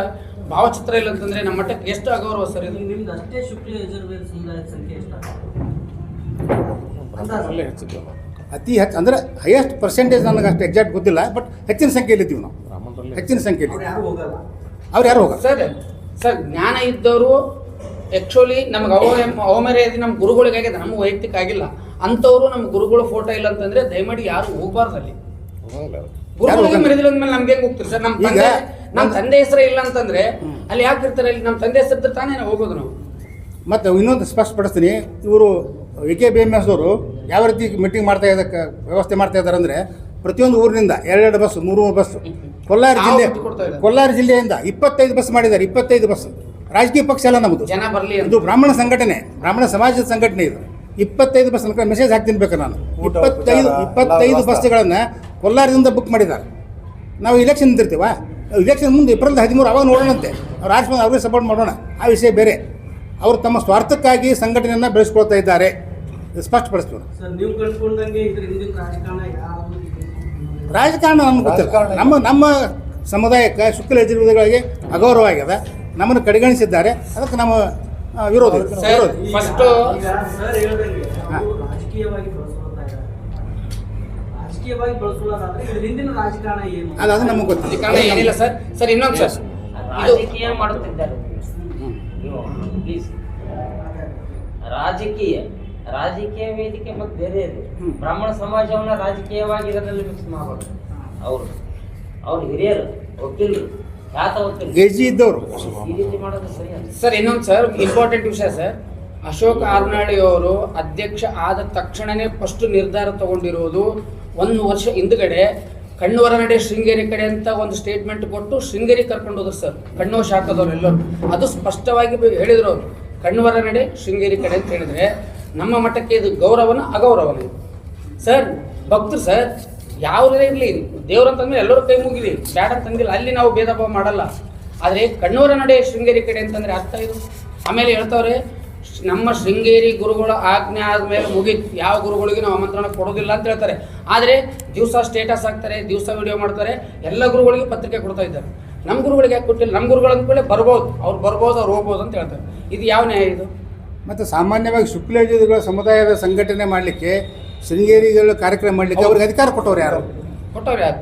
S7: ಭಾವಚಿತ್ರ ಇಲ್ಲ ಅಂತಂದ್ರೆ ನಮ್ಮ ಮಠಕ್ಕೆ ಎಷ್ಟು ಅಗೌರವ ಸರ್ ಇದು?
S5: ನಿಮ್ದು ಅಷ್ಟೇ ಶುಕ್ಲ ಯಜುರ್ವೇದ ಸಮುದಾಯದ ಸಂಖ್ಯೆ ಎಷ್ಟು
S4: ಅತಿ ಹೆಚ್ಚು ಅಂದ್ರೆ ಹೈಯೆಸ್ಟ್ ಪರ್ಸೆಂಟೇಜ್ ನನಗೆ ಅಷ್ಟು ಎಕ್ಸಾಕ್ಟ್ ಗೊತ್ತಿಲ್ಲ ಬಟ್ ಹೆಚ್ಚಿನ ಸಂಖ್ಯೆಯಲ್ಲಿ ಇದ್ದೀವಿ ನಾವು. ಹೆಚ್ಚಿನ ಸಂಖ್ಯೆಯಲ್ಲಿ.
S5: ಅವ್ರು ಯಾರು ಹೋಗಲ್ಲ?
S4: ಅವ್ರು ಯಾರು ಹೋಗಲ್ಲ?
S7: ಸರ್ ಸರ್ ಜ್ಞಾನ ಇದ್ದವರು ಆ್ಯಕ್ಚುಲಿ ನಮ್ಗೆ ಅವ ಅವಮರ್ಯಾದೆ ನಮ್ಮ ಗುರುಗಳಿಗಾಗಿ ನಮ್ಮ ವೈಯಕ್ತಿಕ ಆಗಿಲ್ಲ. ಅಂಥವ್ರು ನಮ್ಮ ಗುರುಗಳ ಫೋಟೋ ಇಲ್ಲ ಅಂತಂದ್ರೆ ದಯಮಾಡಿ ಯಾರು ಹೋಗ್ಬಾರ್ದು ಅಲ್ಲಿ ಗುರುಗಳಿಗೆ ಮರಿದಿಲ್ಲ ಅಂದ್ಮೇಲೆ ನಮ್ಗೆ ಹೆಂಗ್ ಹೋಗ್ತೀರಿ ಸರ್? ನಮ್ಮ ತಂದೆ ನಮ್ಮ ತಂದೆ ಹೆಸರೇ ಇಲ್ಲ ಅಂತಂದ್ರೆ ಅಲ್ಲಿ ಯಾಕೆ ಇರ್ತಾರೆ? ಅಲ್ಲಿ ನಮ್ಮ ತಂದೆ ಹೆಸರು ತಾನೇ ಹೋಗೋದು ನಾವು.
S4: ಮತ್ತೆ ಇನ್ನೊಂದು ಸ್ಪಷ್ಟಪಡಿಸ್ತೀನಿ. ಇವರು V K B M S ಅವರು ಯಾವ ರೀತಿ ಮೀಟಿಂಗ್ ಮಾಡ್ತಾ ಇದ್ದ ವ್ಯವಸ್ಥೆ ಮಾಡ್ತಾ ಇದ್ದಾರೆ ಅಂದ್ರೆ ಪ್ರತಿಯೊಂದು ಊರಿನಿಂದ ಎರಡೆರಡು ಬಸ್ ಮೂರು ಮೂರು ಬಸ್ ಕೋಲಾರ ಜಿಲ್ಲೆ
S7: ಕೊಲ್ಲಾರ
S4: ಕೋಲಾರ ಜಿಲ್ಲೆಯಿಂದ ಇಪ್ಪತ್ತೈದು ಬಸ್ ಮಾಡಿದ್ದಾರೆ ಇಪ್ಪತ್ತೈದು ಬಸ್ ರಾಜಕೀಯ ಪಕ್ಷ ಅಲ್ಲ ನಮ್ಮದು
S7: ಜನ ಬರಲಿ
S4: ಇದು ಬ್ರಾಹ್ಮಣ ಸಂಘಟನೆ ಬ್ರಾಹ್ಮಣ ಸಮಾಜದ ಸಂಘಟನೆ ಇದು. ಇಪ್ಪತ್ತೈದು ಬಸ್ ಮೆಸೇಜ್ ಹಾಕ್ತೀನಿ ಬೇಕು ನಾನು. ಇಪ್ಪತ್ತೈದು ಇಪ್ಪತ್ತೈದು ಬಸ್ಗಳನ್ನು. ಕೋಲಾರದಿಂದ ಬುಕ್ ಮಾಡಿದ್ದಾರೆ. ನಾವು ಇಲೆಕ್ಷನ್ ನಿಂತಿರ್ತೀವ? ಇಲೆಕ್ಷನ್ ಮುಂದೆ ಏಪ್ರಿಲ್ ಹದಿಮೂರು ಅವಾಗ ನೋಡೋಣಂತೆ. ಬಂದು ಅವ್ರಿಗೆ ಸಪೋರ್ಟ್ ಮಾಡೋಣ. ಆ ವಿಷಯ ಬೇರೆ. ಅವರು ತಮ್ಮ ಸ್ವಾರ್ಥಕ್ಕಾಗಿ ಸಂಘಟನೆಯನ್ನು ಬೆಳೆಸ್ಕೊಳ್ತಾ ಇದ್ದಾರೆ. ಸ್ಪಷ್ಟಪಡಿಸ್ತೀವಿ
S5: ಯಾರು
S4: ರಾಜಕಾರಣ ನಮ್ಗೆ ಗೊತ್ತಿಲ್ಲ. ನಮ್ಮ ನಮ್ಮ ಸಮುದಾಯಕ್ಕೆ ಶುಕ್ಲ ಯಜುರ್ವೇದಗಳಿಗೆ ಅಗೌರವ ಆಗ್ಯದ. ನಮ್ಮನ್ನು ಕಡೆಗಣಿಸಿದ್ದಾರೆ. ಅದಕ್ಕೆ ನಮ್ಮ ವಿರೋಧ ವಿರೋಧಿ.
S7: ಸರ್ ಫಸ್ಟ್
S5: ಸರ್ ಹೇಳ್ದಂಗೆ ರಾಜಕೀಯವಾಗಿ ಬಳಸ್ಕೊಳ್ತಾ ಇದ್ದಾರೆ ರಾಜಕೀಯವಾಗಿ ಬಳಸ್ಕೊಳ್ಳೋದಾದ್ರೆ ಇದ್ರ ಹಿಂದಿನ ರಾಜಕಾರಣ ಏನು?
S4: ಅದು ಅದು ನಮಗೆ ಗೊತ್ತಿಲ್ಲ.
S7: ಕಾರಣ ಏನಿಲ್ಲ ಸರ್. ಸರ್ ಇನ್ನೊಂದು ಸರ್. ಇದು
S6: ರಾಜಕೀಯ ಮಾಡುತ್ತಿದ್ದಾರೆ. ಪ್ಲೀಸ್. ರಾಜಕೀಯ. ರಾಜಕೀಯ ವೇದಿಕೆ ಮತ್ತೆ ಬೇರೆ ಇದೆ. ಬ್ರಾಹ್ಮಣ ಸಮಾಜವನ್ನ ರಾಜಕೀಯವಾಗಿ ಇದರಲ್ಲಿ ಮಿಕ್ಸ್ ಮಾಡಬಾರ್ದು ಅವರು. ಅವ್ರ ಹಿರಿಯರು ವಕೀಲರು.
S4: ಗೆಜಿ ಇದ್ದವರು
S7: ಸರ್, ಇನ್ನೊಂದು ಸರ್ ಇಂಪಾರ್ಟೆಂಟ್ ವಿಷಯ ಸರ್. ಅಶೋಕ್ ಆರ್ನಾಳಿ ಅವರು ಅಧ್ಯಕ್ಷ ಆದ ತಕ್ಷಣನೇ ಫಸ್ಟ್ ನಿರ್ಧಾರ ತಗೊಂಡಿರೋದು ಒಂದು ವರ್ಷ ಹಿಂದ್ಗಡೆ. ಕಣ್ಣುವರ ನಡೆ ಶೃಂಗೇರಿ ಕಡೆ ಅಂತ ಒಂದು ಸ್ಟೇಟ್ಮೆಂಟ್ ಕೊಟ್ಟು ಶೃಂಗೇರಿ ಕರ್ಕೊಂಡು ಹೋದ್ರು ಸರ್, ಕಣ್ಣೋ ಎಲ್ಲರೂ. ಅದು ಸ್ಪಷ್ಟವಾಗಿ ಹೇಳಿದ್ರು ಅವರು. ಕಣ್ಣುವರ ನಡೆ ಶೃಂಗೇರಿ ಕಡೆ ಅಂತ ಹೇಳಿದ್ರೆ ನಮ್ಮ ಮಠಕ್ಕೆ ಇದು ಗೌರವನ ಅಗೌರವನ ಸರ್, ಭಕ್ತರು ಸರ್ ಯಾವುದೇ ಇರಲಿ. ದೇವ್ರಂತಂದ್ರೆ ಎಲ್ಲರೂ ಕೈ ಮುಗಿಲಿ. ಬ್ಯಾಡ ಅಂತಂದಿಲ್ಲ ಅಲ್ಲಿ ನಾವು ಭೇದ ಭಾವ ಮಾಡಲ್ಲ. ಆದರೆ ಕಣ್ಣೂರ ನಡೆ ಶೃಂಗೇರಿ ಕಡೆ ಅಂತಂದ್ರೆ ಅರ್ಥ ಇದು. ಆಮೇಲೆ ಹೇಳ್ತಾವ್ರೆ ನಮ್ಮ ಶೃಂಗೇರಿ ಗುರುಗಳ ಆಜ್ಞೆ ಆದ್ಮೇಲೆ ಮುಗೀತು. ಯಾವ ಗುರುಗಳಿಗೆ ನಾವು ಆಮಂತ್ರಣ ಕೊಡೋದಿಲ್ಲ ಅಂತ ಹೇಳ್ತಾರೆ. ಆದರೆ ದಿವಸ ಸ್ಟೇಟಸ್ ಹಾಕ್ತಾರೆ, ದಿವಸ ವಿಡಿಯೋ ಮಾಡ್ತಾರೆ. ಎಲ್ಲ ಗುರುಗಳಿಗೆ ಪತ್ರಿಕೆ ಕೊಡ್ತಾ ಇದ್ದಾರೆ. ನಮ್ಮ ಗುರುಗಳಿಗೆ ಯಾಕೆ ಕೊಟ್ಟಿಲ್ಲ? ನಮ್ಮ ಗುರುಗಳು ಅಂದ್ಕೊಳ್ಳೆ ಬರ್ಬೋದು. ಅವ್ರು ಬರ್ಬೋದು, ಅವ್ರು ಹೋಗ್ಬೋದು ಅಂತ ಹೇಳ್ತಾರೆ. ಇದು ಯಾವ ನ್ಯಾಯ ಇದು?
S4: ಮತ್ತು ಸಾಮಾನ್ಯವಾಗಿ ಶುಕ್ಲ ಸಮುದಾಯದ ಸಂಘಟನೆ ಮಾಡಲಿಕ್ಕೆ ಶೃಂಗೇರಿಗಳ ಕಾರ್ಯಕ್ರಮ ಮಾಡಲಿಕ್ಕೆ ಅವ್ರಿಗೆ ಅಧಿಕಾರ ಕೊಟ್ಟವ್ರು ಯಾರು?
S7: ಕೊಟ್ಟವ್ರು ಯಾರು?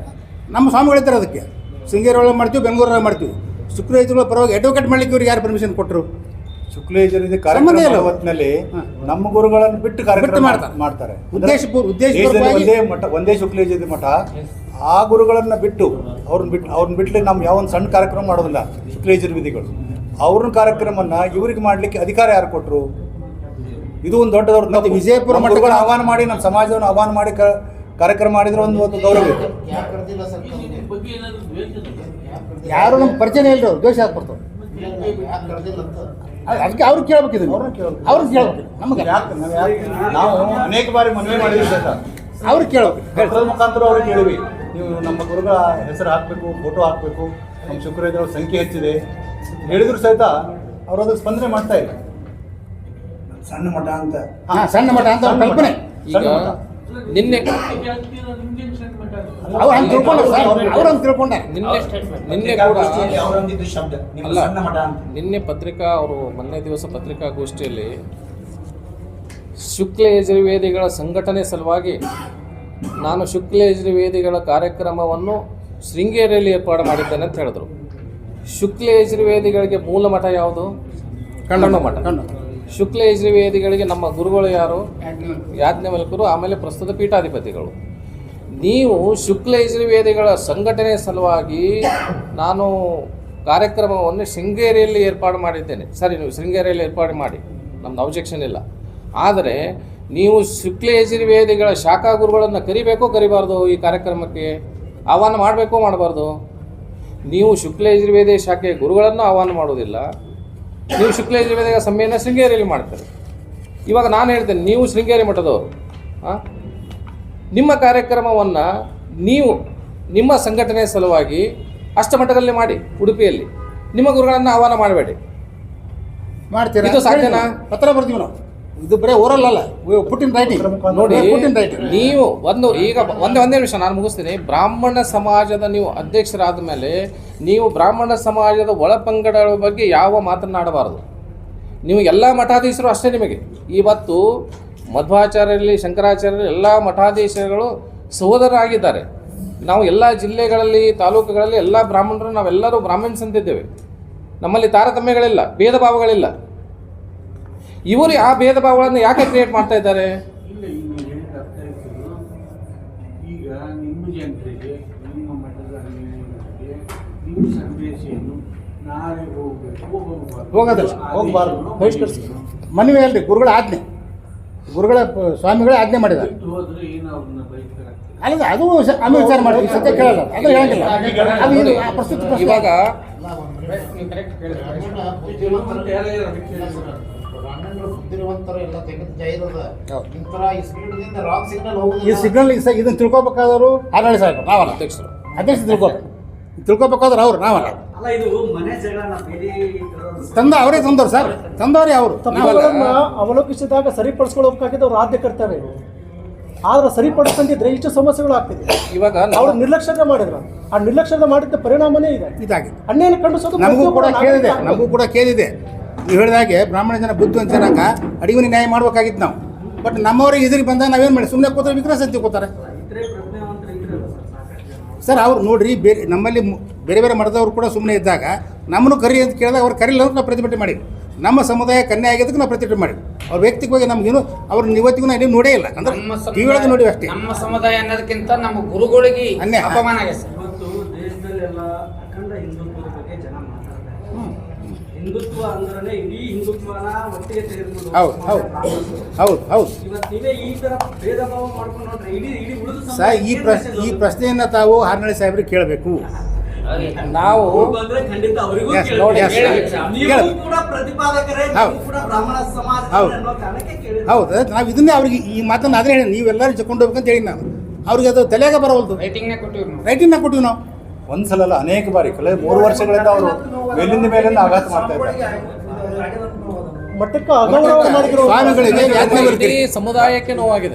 S4: ನಮ್ಮ ಸ್ವಾಮಿಗಳಿದ್ದಾರೆ ಅದಕ್ಕೆ. ಶೃಂಗೇರಿ ಒಳಗೆ ಮಾಡ್ತೀವಿ ಬೆಂಗಳೂರಲ್ಲಿ ಮಾಡ್ತೀವಿ. ಶುಕ್ಲ ಪರವಾಗಿ ಅಡ್ವೊಕೇಟ್ ಮಾಡಲಿಕ್ಕೆ ಇವ್ರಿಗೆ ಯಾರು ಪರ್ಮಿಷನ್ ಕೊಟ್ಟರು ಇಲ್ಲ.
S8: ಕಾರ್ಯಕ್ರಮ ಹೊತ್ತಿನಲ್ಲಿ ನಮ್ಮ ಗುರುಗಳನ್ನು ಬಿಟ್ಟು ಕಾರ್ಯಕ್ರಮ
S4: ಮಾಡ್ತಾರೆ.
S8: ಮಾಡ್ತಾರೆ.
S4: ಉದ್ದೇಶ
S8: ಒಂದೇ ಮಠ ಒಂದೇ ಶುಕ್ಲೇಜದ ಮಠ ಆ ಗುರುಗಳನ್ನು ಬಿಟ್ಟು ಅವ್ರನ್ನ ಬಿಟ್ಟು ಅವ್ರನ್ನ ಬಿಟ್ಟು ನಮ್ಮ ಯಾವ ಒಂದು ಸಣ್ಣ ಕಾರ್ಯಕ್ರಮ ಮಾಡೋದಿಲ್ಲ ಶುಕ್ಲೇಜರ್ ವಿಧಿಗಳು. ಅವ್ರನ್ನ ಕಾರ್ಯಕ್ರಮನ ಇವ್ರಿಗೆ ಮಾಡ್ಲಿಕ್ಕೆ ಅಧಿಕಾರ ಯಾರು ಕೊಟ್ಟರು ಇದು ಒಂದು ದೊಡ್ಡದವ್ರ
S4: ಮತ್ತೆ ವಿಜಯಪುರ
S8: ಮಠಗಳ
S4: ಮಠಕ್ಕೆ-
S8: ಆಹ್ವಾನ ಮಾಡಿ ನಮ್ಮ ಸಮಾಜವನ್ನು ಆಹ್ವಾನ ಮಾಡಿ ಕ- ಕಾರ್ಯಕ್ರಮ ಮಾಡಿದ್ರೆ ಒಂದು ಒಂದು ಗೌರವ. ಇದೆ?
S4: ಯಾರು ನಮ್ಗೆ ಪರಿಚಯ ಇಲ್ಲ ಅವ್ರು ದ್ವೇಷ ಯಾಕೆ ಬರ್ತಾವೆ ಅದಕ್ಕೆ ಅವ್ರಿಗೆ ಕೇಳ್ಬೇಕು ಇದನ್ನು. ಅವ್ರಿಗೆ ಕೇಳ್ಬೇಕು. ನಮಗೆ.
S8: ನಾವು ಯಾಕೆ ನಾವು ಅನೇಕ ಬಾರಿ ಮನವಿ ಮಾಡಿದ್ವಿ ಸರ್.
S4: ಅವ್ರಿಗೆ ಕೇಳ್ಬೇಕು.
S8: ಮುಖಾಂತರ ಅವ್ರಿಗೆ ಕೇಳಿವಿ ನೀವು ನಮ್ಮ ಗುರುಗಳ ಹೆಸರು ಹಾಕಬೇಕು ಫೋಟೋ ಹಾಕಬೇಕು. ನಮ್ಮ ಶುಕ್ರವಾರ ಸಂಖ್ಯೆ ಹೆಚ್ಚಿದೆ. ಹೇಳಿದ್ರು ಸಹಿತ ಅವರು ಅದಕ್ಕೆ ಸ್ಪಂದನೆ ಮಾಡ್ತಾ ಇಲ್ಲ.
S9: ಸಣ್ಣ ಮಠ ಅಂತ.
S4: ಹಾಂ ಸಣ್ಣ ಮಠ ಅಂತ ಕಲ್ಪನೆ.
S2: ಈಗ ನಿನ್ನೆ
S4: ಅವ್ರು ಹಂಗೆ ತಿಳ್ಕೊಂಡಾರ ಸರ್. ಅವ್ರು ಹಂಗೆ ತಿಳ್ಕೊಂಡಾರ
S2: ನಿನ್ನೆ ಕೂಡ
S9: ಶಬ್ದ.
S2: ಅಲ್ಲ. ನಿನ್ನೆ ಪತ್ರಿಕಾ ಅವರು ಮೊನ್ನೆ ದಿವಸ ಪತ್ರಿಕಾಗೋಷ್ಠಿಯಲ್ಲಿ ಶುಕ್ಲ ಯಜುರ್ವೇದಿಗಳ ಸಂಘಟನೆ ಸಲುವಾಗಿ ನಾನು ಶುಕ್ಲ ಯಜುರ್ವೇದಿಗಳ ಕಾರ್ಯಕ್ರಮವನ್ನು ಶೃಂಗೇರಿಯಲ್ಲಿ ಏರ್ಪಾಡು ಮಾಡಿದ್ದೇನೆ ಅಂತ ಹೇಳಿದ್ರು. ಶುಕ್ಲ ಯಜುರ್ವೇದಿಗಳಿಗೆ ಮೂಲ ಮಠ ಯಾವುದು? ಕಣ್ಣ ಮಠ.
S4: ಕಣ್ಣು.
S2: ಶುಕ್ಲ ಯಜುರ್ವೇದಿಗಳಿಗೆ ನಮ್ಮ ಗುರುಗಳು ಯಾರು? ಯಾಜ್ಞವಲ್ಕರು, ಆಮೇಲೆ ಪ್ರಸ್ತುತ ಪೀಠಾಧಿಪತಿಗಳು. ನೀವು ಶುಕ್ಲ ಯಜುರ್ವೇದಿಗಳ ಸಂಘಟನೆ ಸಲುವಾಗಿ ನಾನು ಕಾರ್ಯಕ್ರಮವನ್ನು ಶೃಂಗೇರಿಯಲ್ಲಿ ಏರ್ಪಾಡು ಮಾಡಿದ್ದೇನೆ. ಸರಿ, ನೀವು ಶೃಂಗೇರಿಯಲ್ಲಿ ಏರ್ಪಾಡು ಮಾಡಿ. ನಮ್ದು ಅಬ್ಜೆಕ್ಷನ್ ಇಲ್ಲ. ಆದರೆ ನೀವು ಶುಕ್ಲ ಯಜುರ್ವೇದಿಗಳ ಶಾಖಾ ಗುರುಗಳನ್ನು ಕರಿಬೇಕೋ ಕರಿಬಾರ್ದು ಈ ಕಾರ್ಯಕ್ರಮಕ್ಕೆ? ಆಹ್ವಾನ ಮಾಡಬೇಕೋ ಮಾಡಬಾರ್ದು? ನೀವು ಶುಕ್ಲ ಯಜುರ್ವೇದಿ ಶಾಖೆಯ ಗುರುಗಳನ್ನು ಆಹ್ವಾನ ಮಾಡೋದಿಲ್ಲ ನೀವು ಶುಕ್ಲ ಯಜುರ್ವೇದಿಗಳ ಸಮ್ಮೇಳನ ಶೃಂಗೇರಿಯಲ್ಲಿ ಮಾಡ್ತಾರೆ. ಇವಾಗ ನಾನು ಹೇಳ್ತೇನೆ ನೀವು ಶೃಂಗೇರಿ ಮಠದವರು? ನಿಮ್ಮ ಕಾರ್ಯಕ್ರಮವನ್ನು ನೀವು ನಿಮ್ಮ ಸಂಘಟನೆಯ ಸಲುವಾಗಿ ಅಷ್ಟಮಠದಲ್ಲಿ ಮಾಡಿ ಉಡುಪಿಯಲ್ಲಿ. ನಿಮ್ಮ ಗುರುಗಳನ್ನು ಆಹ್ವಾನ ಮಾಡಬೇಡಿ.
S4: ಮಾಡ್ತೀರಾ?
S2: ಇದು ಸಾಧ್ಯನಾ?
S4: ಪತ್ರ ಬರ್ತೀವಿ ನಾವು. ಇದು ಬರೀ ಓರಲ್ ಅಲ್ಲ. ಪುಟ್ಟಿನ ರೈಟಿಂಗ್
S2: ನೋಡಿ
S4: ಪುಟ್ಟಿನ ರೈಟಿಂಗ್
S2: ನೀವು ಒಂದು ಈಗ ಒಂದೇ ಒಂದೇ ನಿಮಿಷ ನಾನು ಮುಗಿಸ್ತೀನಿ. ಬ್ರಾಹ್ಮಣ ಸಮಾಜದ ನೀವು ಅಧ್ಯಕ್ಷರಾದ ಮೇಲೆ ನೀವು ಬ್ರಾಹ್ಮಣ ಸಮಾಜದ ಒಳಪಂಗಡಗಳ ಬಗ್ಗೆ ಯಾವ ಮಾತನಾಡಬಾರದು ನೀವು ಎಲ್ಲ ಮಠಾಧೀಶರು ಅಷ್ಟೇ ನಿಮಗೆ. ಇವತ್ತು ಮಧ್ವಾಚಾರ್ಯರಲ್ಲಿ ಶಂಕರಾಚಾರ್ಯರಲ್ಲಿ ಎಲ್ಲ ಮಠಾಧೀಶರುಗಳು ಸಹೋದರರಾಗಿದ್ದಾರೆ. ನಾವು ಎಲ್ಲ ಜಿಲ್ಲೆಗಳಲ್ಲಿ ತಾಲೂಕುಗಳಲ್ಲಿ ಎಲ್ಲ ಬ್ರಾಹ್ಮಣರು ನಾವೆಲ್ಲರೂ ಬ್ರಾಹ್ಮಣ್ಸ್ ಅಂತಿದ್ದೇವೆ. ನಮ್ಮಲ್ಲಿ ತಾರತಮ್ಯಗಳಿಲ್ಲ ಭೇದ ಭಾವಗಳಿಲ್ಲ ಇವರು ಆ ಭೇದ ಭಾವಗಳನ್ನು ಯಾಕೆ ಕ್ರಿಯೇಟ್ ಮಾಡ್ತಾ ಇದ್ದಾರೆ?
S10: ಇಲ್ಲ ಈಗ ನೀವು ಹೇಳಿದ ಅರ್ಥ ಆಯ್ತು. ಈಗ ನಿಮ್ಮ ಜನರಿಗೆ ನಿಮ್ಮ ಮಠದ ಅಭಿಮಾನಿಗಳಿಗೆ ನಿಮ್ಮ ಸಂದೇಶವನ್ನು ನಾಳೆ ಹೋಗ್ಬೇಕು. ಹೋಗಬಾರ್ದು.
S4: ಹೋಗೋದಿಲ್ಲ,
S3: ಹೋಗ್ಬಾರ್ದು, ಬಹಿಷ್ಕರಿಸಿ.
S4: ಮನವಿ ಅಲ್ರಿ ಗುರುಗಳ ಆಜ್ಞೆ. ಗುರುಗಳ ಸ್ವಾಮಿಗಳೇ ಆಜ್ಞೆ ಮಾಡಿದ್ದಾರೆ. ಅಲ್ಲ ಅದು ಅನು ಆಮೇಲೆ ವಿಚಾರ ಮಾಡ್ತೀವಿ ಸತ್ಯ ಕೇಳಲ್ಲ ಅದು ಹೇಳಂಗಿಲ್ಲ. ಅದು ಇದು ಪ್ರಸ್ತುತ.
S2: ಇವಾಗ
S7: ಬುದ್ಧಿವಂತರು ಎಲ್ಲ ತೆಗೆದು ಜೈಲದ
S4: ಹೌದು.
S7: ಇಂತರ ಈ ಸ್ಪೀಡ್ದಿಂದ ರಾಂಗ್ ಸಿಗ್ನಲ್
S4: ಈ ಸಿಗ್ನಲ್ ಇದನ್ನ ತಿಳ್ಕೊಬೇಕಾದವರು ಆಡಳಿತ ಸಾಹೇಬರು ನಾವಲ್ಲ
S2: ಅಧ್ಯಕ್ಷರು.
S4: ಅಧ್ಯಕ್ಷ ತಿಳ್ಕೊಬೇಕು. ತಿಳ್ಕೊಬೇಕಾದ್ರೆ ಅವ್ರು ನಾವಲ್ಲ.
S5: ಅಲ್ಲ ಇದು ಮನೆ ಜಗಳನ ಬೇರೆ ಇರೋದು
S4: ತಂದ ಅವರೇ ತಂದವ್ರು ಸರ್. ತಂದವರೇ ಅವರು.
S3: ಅವಲೋಕಿಸಿದಾಗ ಸರಿಪಡಿಸ್ಕೊಳ್ಳಬೇಕಾಗಿದ್ದು ಅವ್ರ ಆದ್ಯ ಕರ್ತವ್ಯ ಆದ್ರೆ ಸರಿಪಡಿಸ್ಕೊಂಡಿದ್ರೆ ಇಷ್ಟು ಸಮಸ್ಯೆಗಳು ಆಗ್ತಿದೆ.
S2: ಇವಾಗ
S3: ಅವ್ರು
S2: ನಿರ್ಲಕ್ಷ್ಯ
S3: ನಿರ್ಲಕ್ಷ್ಯತೆ ಮಾಡಿದ್ರು. ಆ ನಿರ್ಲಕ್ಷ್ಯ ಮಾಡಿದ ಪರಿಣಾಮನೇ ಇದೆ.
S4: ಇದಾಗಿದೆ.
S3: ಅಣ್ಣೇನು ಖಂಡಿಸೋದು
S4: ನಮಗೂ ಕೂಡ ಕೇಳಿದೆ. ನಮಗೂ ಕೂಡ ಕೇಳಿದೆ. ನೀವು ಹೇಳಿದಾಗೆ ಬ್ರಾಹ್ಮಣ ಜನ ಬುದ್ಧಿ ಜನಕ ಅಡಿಗೆ ನ್ಯಾಯ ಮಾಡ್ಬೇಕಾಗಿತ್ತು ನಾವು. ಬಟ್ ನಮ್ಮವ್ರಿಗೆ ಇದ್ರಿಗೆ ಬಂದಾಗ ನಾವೇನು ಮಾಡಿ ಸುಮ್ಮನೆ ಕೂತ್ರೆ ವಿಗ್ರಹ ಅಂತ ಕೂತಾರೆ.
S5: ಸರ್
S4: ಅವ್ರು ನೋಡ್ರಿ ಬೇರೆ ನಮ್ಮಲ್ಲಿ ಬೇರೆ ಬೇರೆ ಮಠದವ್ರು ಕೂಡ ಸುಮ್ಮನೆ ಇದ್ದಾಗ ನಮ್ಮನ್ನು ಕರಿ ಅಂತ ಕೇಳಿದಾಗ ಅವ್ರು ಕರಿಲ್ಲ ಅಂತ ನಾವು ಪ್ರತಿಭಟನೆ ಮಾಡಿ ನಮ್ಮ ಸಮುದಾಯ ಕನ್ಯೆ ಆಗಿದ್ದಕ್ಕೆ ನಾವು ಪ್ರತಿಭಟನೆ ಮಾಡಿ ಅವ್ರ ವ್ಯಕ್ತಿಕವಾಗಿ ನಮಗೇನು ಅವ್ರ ಇವತ್ತಿಗೂ ನಾವು ಇನ್ನೂ ನೋಡೇ ಇಲ್ಲ. ಅಂದ್ರೆ ಟಿವಿ ಒಳಗೆ ನೋಡಿವಿ ಅಷ್ಟೇ.
S7: ನಮ್ಮ ಸಮುದಾಯ ಅನ್ನೋದಕ್ಕಿಂತ ನಮ್ಮ ಗುರುಗಳಿಗೆ
S4: ಅನ್ಯ
S7: ಅಪಮಾನ ಆಗಿದೆ ಸರ್
S5: ಇವತ್ತು ದೇಶದಲ್ಲೆಲ್ಲ ಅಖಂಡ ಹಿಂದುತ್ವದ ಬಗ್ಗೆ ಜನ ಮಾತಾಡ್ತಾ ಇದ್ದಾರೆ ಹಿಂದುತ್ವ ಅಂದ್ರೆ ಇಡೀ ಹಿಂದುತ್ವನ ಒಟ್ಟಿಗೆ ತೆಗೆದುಕೊಂಡು
S4: ಹೌದು ಹೌದು. ಹೌದು ಹೌದು.
S5: ಇವತ್ತು ನೀವೇ ಈ ತರ ಭೇದ ಭಾವ ಮಾಡ್ಕೊಂಡು ನೋಡ್ರೆ ಇಡೀ ಇಡೀ ಉಳಿದ
S4: ಸರ್ ಈ ಪ್ರಶ್ನೆ ಈ ಪ್ರಶ್ನೆಯನ್ನು ತಾವು ಹಾರ್ನಳ್ಳಿ ಸಾಹೇಬ್ರಿಗೆ ಕೇಳಬೇಕು.
S2: ನಾವು
S5: ಖಂಡಿತ ಅವರಿಗೂ ಪ್ರತಿಪಾದಕರೇ
S4: ಹೌದು.
S5: ನೀವು ಕೂಡ ಬ್ರಾಹ್ಮಣ ಸಮಾಜ
S4: ಹೌದು. ನಾವು ಇದನ್ನೇ ಅವ್ರಿಗೆ ಈ ಮಾತನ್ನು ಆದರೆ ಹೇಳಿ ನೀವೆಲ್ಲರೂ ಚಕೊಂಡು ಹೋಗ್ಬೇಕಂತ ಹೇಳಿ ನಾನು. ಅವ್ರಿಗೆ ಅದು ತಲೆಗೆ ಬರವಲ್ದು.
S7: ರೈಟಿಂಗ್ನೇ
S4: ರೈಟಿಂಗ್ ಕೊಟ್ಟಿವಿ ನಾವು.
S8: ಒಂದ್ಸಲ ಅಲ್ಲ ಅನೇಕ ಬಾರಿ ಕಳೆದ ಮೂರು ವರ್ಷಗಳಿಂದ ಅವರು ಮೇಲಿಂದ ಮೇಲಿಂದ ಆಘಾತ ಮಾಡ್ತಾ ಇದ್ದಾರೆ.
S3: ಮಟ್ಟಕ್ಕೆ
S2: ಸಮುದಾಯಕ್ಕೆ ನೋವಾಗಿದೆ.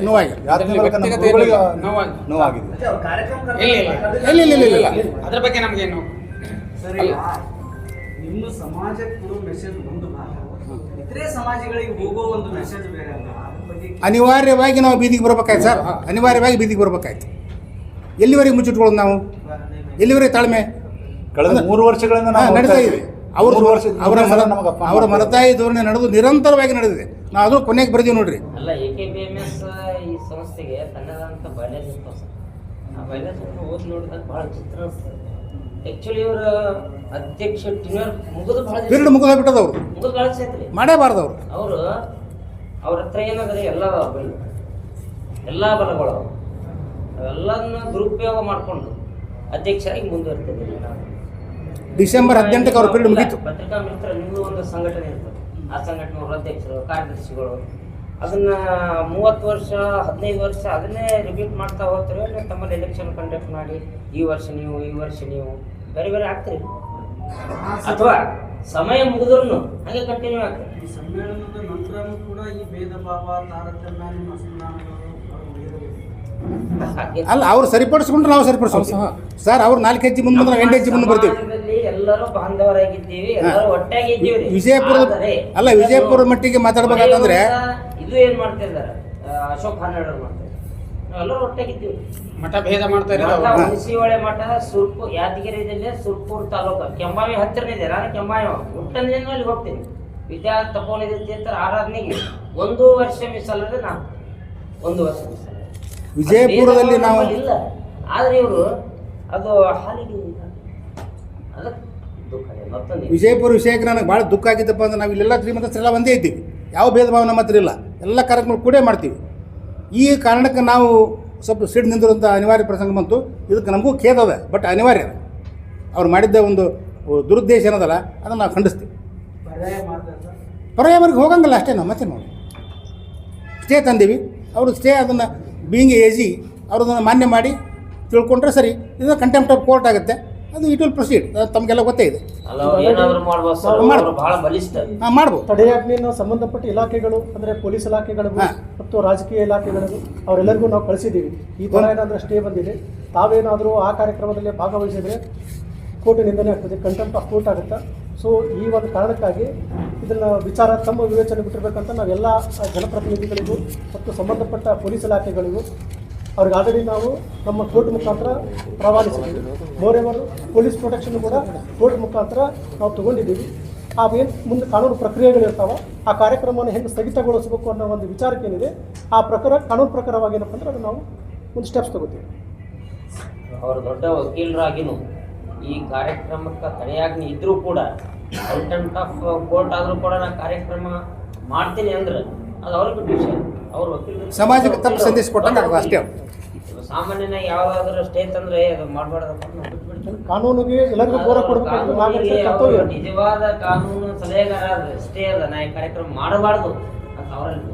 S7: ಅದ್ರ ಬಗ್ಗೆ ನಮಗೇನು?
S5: ಸರಿ ನಿಮ್ಮ ಸಮಾಜಕ್ಕೆ ಮೆಸೇಜ್ ಒಂದು ಭಾಗ ಇತರೆ ಸಮಾಜಗಳಿಗೆ ಹೋಗೋ ಒಂದು ಮೆಸೇಜ್ ಬೇರೆ
S4: ಅನಿವಾರ್ಯವಾಗಿ ನಾವು ಬೀದಿಗೆ ಬರ್ಬೇಕಾಯ್ತು ಸರ್. ಅನಿವಾರ್ಯವಾಗಿ ಬೀದಿಗೆ ಬರ್ಬೇಕಾಯ್ತು. ಎಲ್ಲಿವರೆಗೆ ಮುಚ್ಚಿಟ್ಕೊಳ್ಳೋದು ನಾವು? ಎಲ್ಲಿವರೆಗೆ ತಾಳ್ಮೆ?
S8: ಕಳೆದ ಮೂರು ವರ್ಷಗಳಿಂದ ನಾವು
S4: ನಡೀತಾ
S8: ಇದ್ದೀವಿ.
S4: ಅವ್ರ
S8: ಮೂರು ವರ್ಷ
S4: ಅವರ ಅವರ
S8: ಮಾಡ್ತಾರೆ.
S4: ಮನತಾಯಿ ಧೋರಣೆ ನಡೆದು ನಿರಂತರವಾಗಿ ನಡೆದಿದೆ. ನಾವು ಅದು ಕೊನೆಗೆ ಬರ್ತೀವಿ ನೋಡ್ರಿ.
S6: ಅಲ್ಲ A K B M S ಈ ಸಂಸ್ಥೆಗೆ ತನ್ನದಂತ ಬಯಲೇಜ್ ಸರ್ ಆ ಬಯಲೇಜ್ ಓದಿ ನೋಡಿದಾಗ ಭಾಳ ಚಿತ್ರ ಆ್ಯಕ್ಚುಲಿ ಇವರ ಅಧ್ಯಕ್ಷ ಟಿನರ್ ಮುಗಿದು ಭಾಳ
S4: ಪೀರಿಯಡ್ ಮುಗಿದ ಬಿಟ್ಟದ ಅವ್ರು. ಮಾಡೇಬಾರ್ದು ಅವರು.
S6: ಅವರು ಅವ್ರ ಹತ್ರ ಏನಾದ್ರೆ ಎಲ್ಲ ಬಲ ಎಲ್ಲ ಬಲಗಳು. ಅವು. ಅವೆಲ್ಲದನ್ನ ದುರುಪಯೋಗ ಮಾಡಿಕೊಂಡು ಅಧ್ಯಕ್ಷರಾಗಿ ಮುಂದುವರಿತಿದ್ದೇನೆ ನಾವು.
S4: ಡಿಸೆಂಬರ್ ಹದಿನೆಂಟಕ್ಕೆ ಅವ್ರ ಪೀರಿಯಡ್ ಮುಗೀತು.
S6: ಪತ್ರಿಕಾ ಮಿತ್ರ ನಿಮ್ಮದು ಒಂದು ಸಂಘಟನೆ ಇರ್ತದೆ. ಆ ಸಂಘಟನೆ ಅವ್ರ ಅಧ್ಯಕ್ಷರು ಕಾರ್ಯದರ್ಶಿಗಳು. ಅದನ್ನ ಮೂವತ್ತು ವರ್ಷ ಹದಿನೈದು ವರ್ಷ ಅದನ್ನೇ ರಿಪೀಟ್ ಮಾಡ್ತಾ ಹೋಗ್ತಾರೆ. ಅಂದರೆ ತಮ್ಮಲ್ಲಿ ಎಲೆಕ್ಷನ್ ಕಂಡಕ್ಟ್ ಮಾಡಿ ಈ ವರ್ಷ ನೀವು ಈ ವರ್ಷ ನೀವು. ಬೇರೆ ಬೇರೆ ಆಗ್ತೀರಿ ಅಥವಾ ಸಮಯ ಮುಗಿದ್ರು ಹಾಗೆ ಕಂಟಿನ್ಯೂ ಆಗ್ತದೆ.
S5: ಈ ಸಮ್ಮೇಳನದ ನಂತರ ಕೂಡ ಈ ಭೇದ ಭಾವ ತಾರತಮ್ಯ
S4: ಅಲ್ಲ ಅವ್ರು ಸರಿಪಡಿಸ್ಕೊಂಡ್ರೆ ನಾವು ಸರಿಪಡಿಸ್ಕೊಂಡು ಸರ್ ಅವ್ರು ನಾಲ್ಕು ಹೆಜ್ಜೆ ಮುಂದೆ ಬಂದ್ರೆ ಎಂಟು ಹೆಜ್ಜೆ ಮುಂದೆ ಬರ್ತೀವಿ.
S6: ವಿಜಯಪುರ ಎಲ್ಲರೂ ಬಾಂಧವರಾಗಿದ್ದೀವಿ ಎಲ್ಲರೂ ಒಟ್ಟಾಗಿ ಇದ್ದೀವಿ
S4: ವಿಜಯಪುರದ ಅಲ್ಲ ವಿಜಯಪುರ ಮಟ್ಟಿಗೆ ಮಾತಾಡ್ಬೇಕಂತಂದ್ರೆ
S6: ಇದು ಏನ್ ಮಾಡ್ತಾ ಇದ್ದಾರೆ ಅಶೋಕ್ ಹಾನಾಡ್ ಅವ್ರು ಮಾಡ್ತಾರೆ. ನಾವೆಲ್ಲರೂ ಒಟ್ಟಾಗಿದ್ದೀವಿ.
S7: ಮಠ ಭೇದ ಮಾಡ್ತಾ
S6: ಮಠ
S7: ಇರೋದು
S6: ಹುಣಸಿಹೊಳೆ ಮಠ ಸುರ್ಪು ಯಾದಗಿರಿ ಜಿಲ್ಲೆ ಸುರ್ಪುರ್ ತಾಲೂಕು. ಕೆಂಬಾವಿ ಹತ್ತಿರನೇ ಇದೆ. ನಾನು ಕೆಂಬಾವಿ ಹುಟ್ಟಂದಿನ ಅಲ್ಲಿ ಹೋಗ್ತೀನಿ. ವಿದ್ಯಾ ತೀರ್ಥರ ಆರಾಧನೆಗೆ ಒಂದು ವರ್ಷ ಮಿಸಲ್ಲದೆ ನಾನು ಒಂದು ವರ್ಷ ಮಿಸಲ್ಲ
S4: ವಿಜಯಪುರದಲ್ಲಿ ನಾವು
S6: ಇಲ್ಲ. ಆದ್ರೆ ಇವರು ಅದು ಹಾಲಿಗೆ ಅದಕ್ಕೆ ದುಃಖ ಇದೆ. ಮತ್ತೊಂದು
S4: ವಿಜಯಪುರ ವಿಷಯಕ್ಕೆ ನನಗೆ ಭಾಳ ದುಃಖ ಆಗಿದ್ದಪ್ಪ ಅಂದ್ರೆ ನಾವು ಇಲ್ಲೆಲ್ಲ ಶ್ರೀಮಂತರೆಲ್ಲ ಒಂದೇ ಇದ್ದೀವಿ. ಯಾವ ಭೇದ ಭಾವ ನಮ್ಮ ಹತ್ರ ಇಲ್ಲ. ಎಲ್ಲ ಕಾರ್ಯಕ್ರಮಗಳು ಕೂಡೇ ಮಾಡ್ತೀವಿ. ಈ ಕಾರಣಕ್ಕೆ ನಾವು ಸ್ವಲ್ಪ ಸಿಡ್ ನಿಂದಿರುವಂಥ ಅನಿವಾರ್ಯ ಪ್ರಸಂಗ ಬಂತು. ಇದಕ್ಕೆ ನಮಗೂ ಖೇದ ಅದ ಬಟ್ ಅನಿವಾರ್ಯ ಅದ. ಅವ್ರು ಮಾಡಿದ್ದ ಒಂದು ದುರುದ್ದೇಶ ಏನದಲ್ಲ ಅದನ್ನು ನಾವು ಖಂಡಿಸ್ತೀವಿ.
S5: ಪರ್ಯಾಯ ಮಾರ್ಗ
S4: ಹೋಗಂಗಿಲ್ಲ ಅಷ್ಟೇ ನಾವು ಮತ್ತೆ ನೋಡಿ. ಸ್ಟೇ ತಂದೀವಿ. ಅವರು ಸ್ಟೇ ಅದನ್ನು ಬೀಯಿಂಗ್ ಏಜಿ ಅವರು ಅದನ್ನು ಮಾನ್ಯ ಮಾಡಿ ತಿಳ್ಕೊಂಡ್ರೆ ಸರಿ. ಇದು ಕಂಟೆಂಪ್ಟ್ ಆಫ್ ಕೋರ್ಟ್ ಆಗುತ್ತೆ. ಅದು ಇಟ್ ವಿಲ್ ಪ್ರೊಸೀಡ್ ತಮಗೆಲ್ಲ ಗೊತ್ತೇ ಇದೆ. ಹಾಂ ಮಾಡ್ಬೋದು.
S3: ತಡೆಯಾಜ್ಞೆಯನ್ನು ಸಂಬಂಧಪಟ್ಟ ಇಲಾಖೆಗಳು ಅಂದರೆ ಪೊಲೀಸ್
S4: ಇಲಾಖೆಗಳು.
S3: ಮತ್ತು ರಾಜಕೀಯ ಇಲಾಖೆಗಳಿಗೂ ಅವರೆಲ್ಲರಿಗೂ ನಾವು ಕಳಿಸಿದ್ದೀವಿ. ಈ ಥರ ಏನಾದರೂ ಸ್ಟೇ ಬಂದಿದೆ. ತಾವೇನಾದರೂ ಆ ಕಾರ್ಯಕ್ರಮದಲ್ಲಿ ಭಾಗವಹಿಸಿದರೆ ಕೋರ್ಟ್ ನಿಂದನೆ ಆಗ್ತದೆ. ಕಂಟೆಂಪ್ಟ್ ಆಫ್ ಕೋರ್ಟ್ ಆಗುತ್ತೆ? ಸೊ ಈ ಒಂದು ಕಾರಣಕ್ಕಾಗಿ ಇದನ್ನು ವಿಚಾರ ತಮ್ಮ ವಿವೇಚನೆ ಬಿಟ್ಟಿರ್ಬೇಕಂತ ನಾವೆಲ್ಲ ಜನಪ್ರತಿನಿಧಿಗಳಿಗೂ ಮತ್ತು ಸಂಬಂಧಪಟ್ಟ ಪೊಲೀಸ್ ಇಲಾಖೆಗಳಿಗೂ ಅವ್ರಿಗೆ ಆಲ್ರೆಡಿ ನಾವು ನಮ್ಮ ಕೋರ್ಟ್ ಮುಖಾಂತರ ರವಾನಿಸಿದ್ದೀವಿ. ಮೋರೆವರು ಪೊಲೀಸ್ ಪ್ರೊಟೆಕ್ಷನ್ ಕೂಡ ಕೋರ್ಟ್ ಮುಖಾಂತರ ನಾವು ತಗೊಂಡಿದ್ದೀವಿ. ಆಮೇಲೆ ಮುಂದೆ ಕಾನೂನು ಪ್ರಕ್ರಿಯೆಗಳಿರ್ತಾವ ಆ ಕಾರ್ಯಕ್ರಮವನ್ನು ಹೆಂಗೆ ಸ್ಥಗಿತಗೊಳಿಸಬೇಕು ಅನ್ನೋ ಒಂದು ವಿಚಾರಕ್ಕೇನಿದೆ, ಆ ಪ್ರಕಾರ ಕಾನೂನು ಪ್ರಕಾರವಾಗಿ ಏನಪ್ಪ ಅಂದ್ರೆ ಅದು ನಾವು ಒಂದು ಸ್ಟೆಪ್ಸ್ ತಗೋತೀವಿ.
S6: ಅವರು ದೊಡ್ಡ ವಕೀಲರಾಗಿನೂ ಈ ಕಾರ್ಯಕ್ರಮಕ್ಕೆ ತಡೆಯಾಜ್ಞೆ ಇದ್ರೂ ಕೂಡ ಕಂಟೆಂಟ್ ಆಫ್ ಕೋರ್ಟ್ ಆದರೂ ಕೂಡ ನಾನು ಕಾರ್ಯಕ್ರಮ ಮಾಡ್ತೀನಿ ಅಂದ್ರೆ ಅದು ಅವ್ರಿಗೆ ಬಿಟ್ಟು ವಿಷಯ ಅವ್ರ ವಕೀಲರು
S4: ಸಮಾಜಕ್ಕೆ ತಪ್ಪು ಸಂದೇಶ ಕೊಟ್ಟೆ ಅಷ್ಟೇ.
S6: ಸಾಮಾನ್ಯನಾಗಿ ಯಾವ್ದಾದ್ರು ಸ್ಟೇ ತಂದ್ರೆ ಅದು ಮಾಡಬಾರ್ದು
S3: ಕಾನೂನಿಗೆ
S6: ನಿಜವಾದ ಕಾನೂನು ಸಲಹೆಗಾರ ಅಷ್ಟೇ ಅಲ್ಲ ನಾ ಈ ಕಾರ್ಯಕ್ರಮ ಮಾಡಬಾರ್ದು ಅಂತ ಅವರಲ್ಲಿ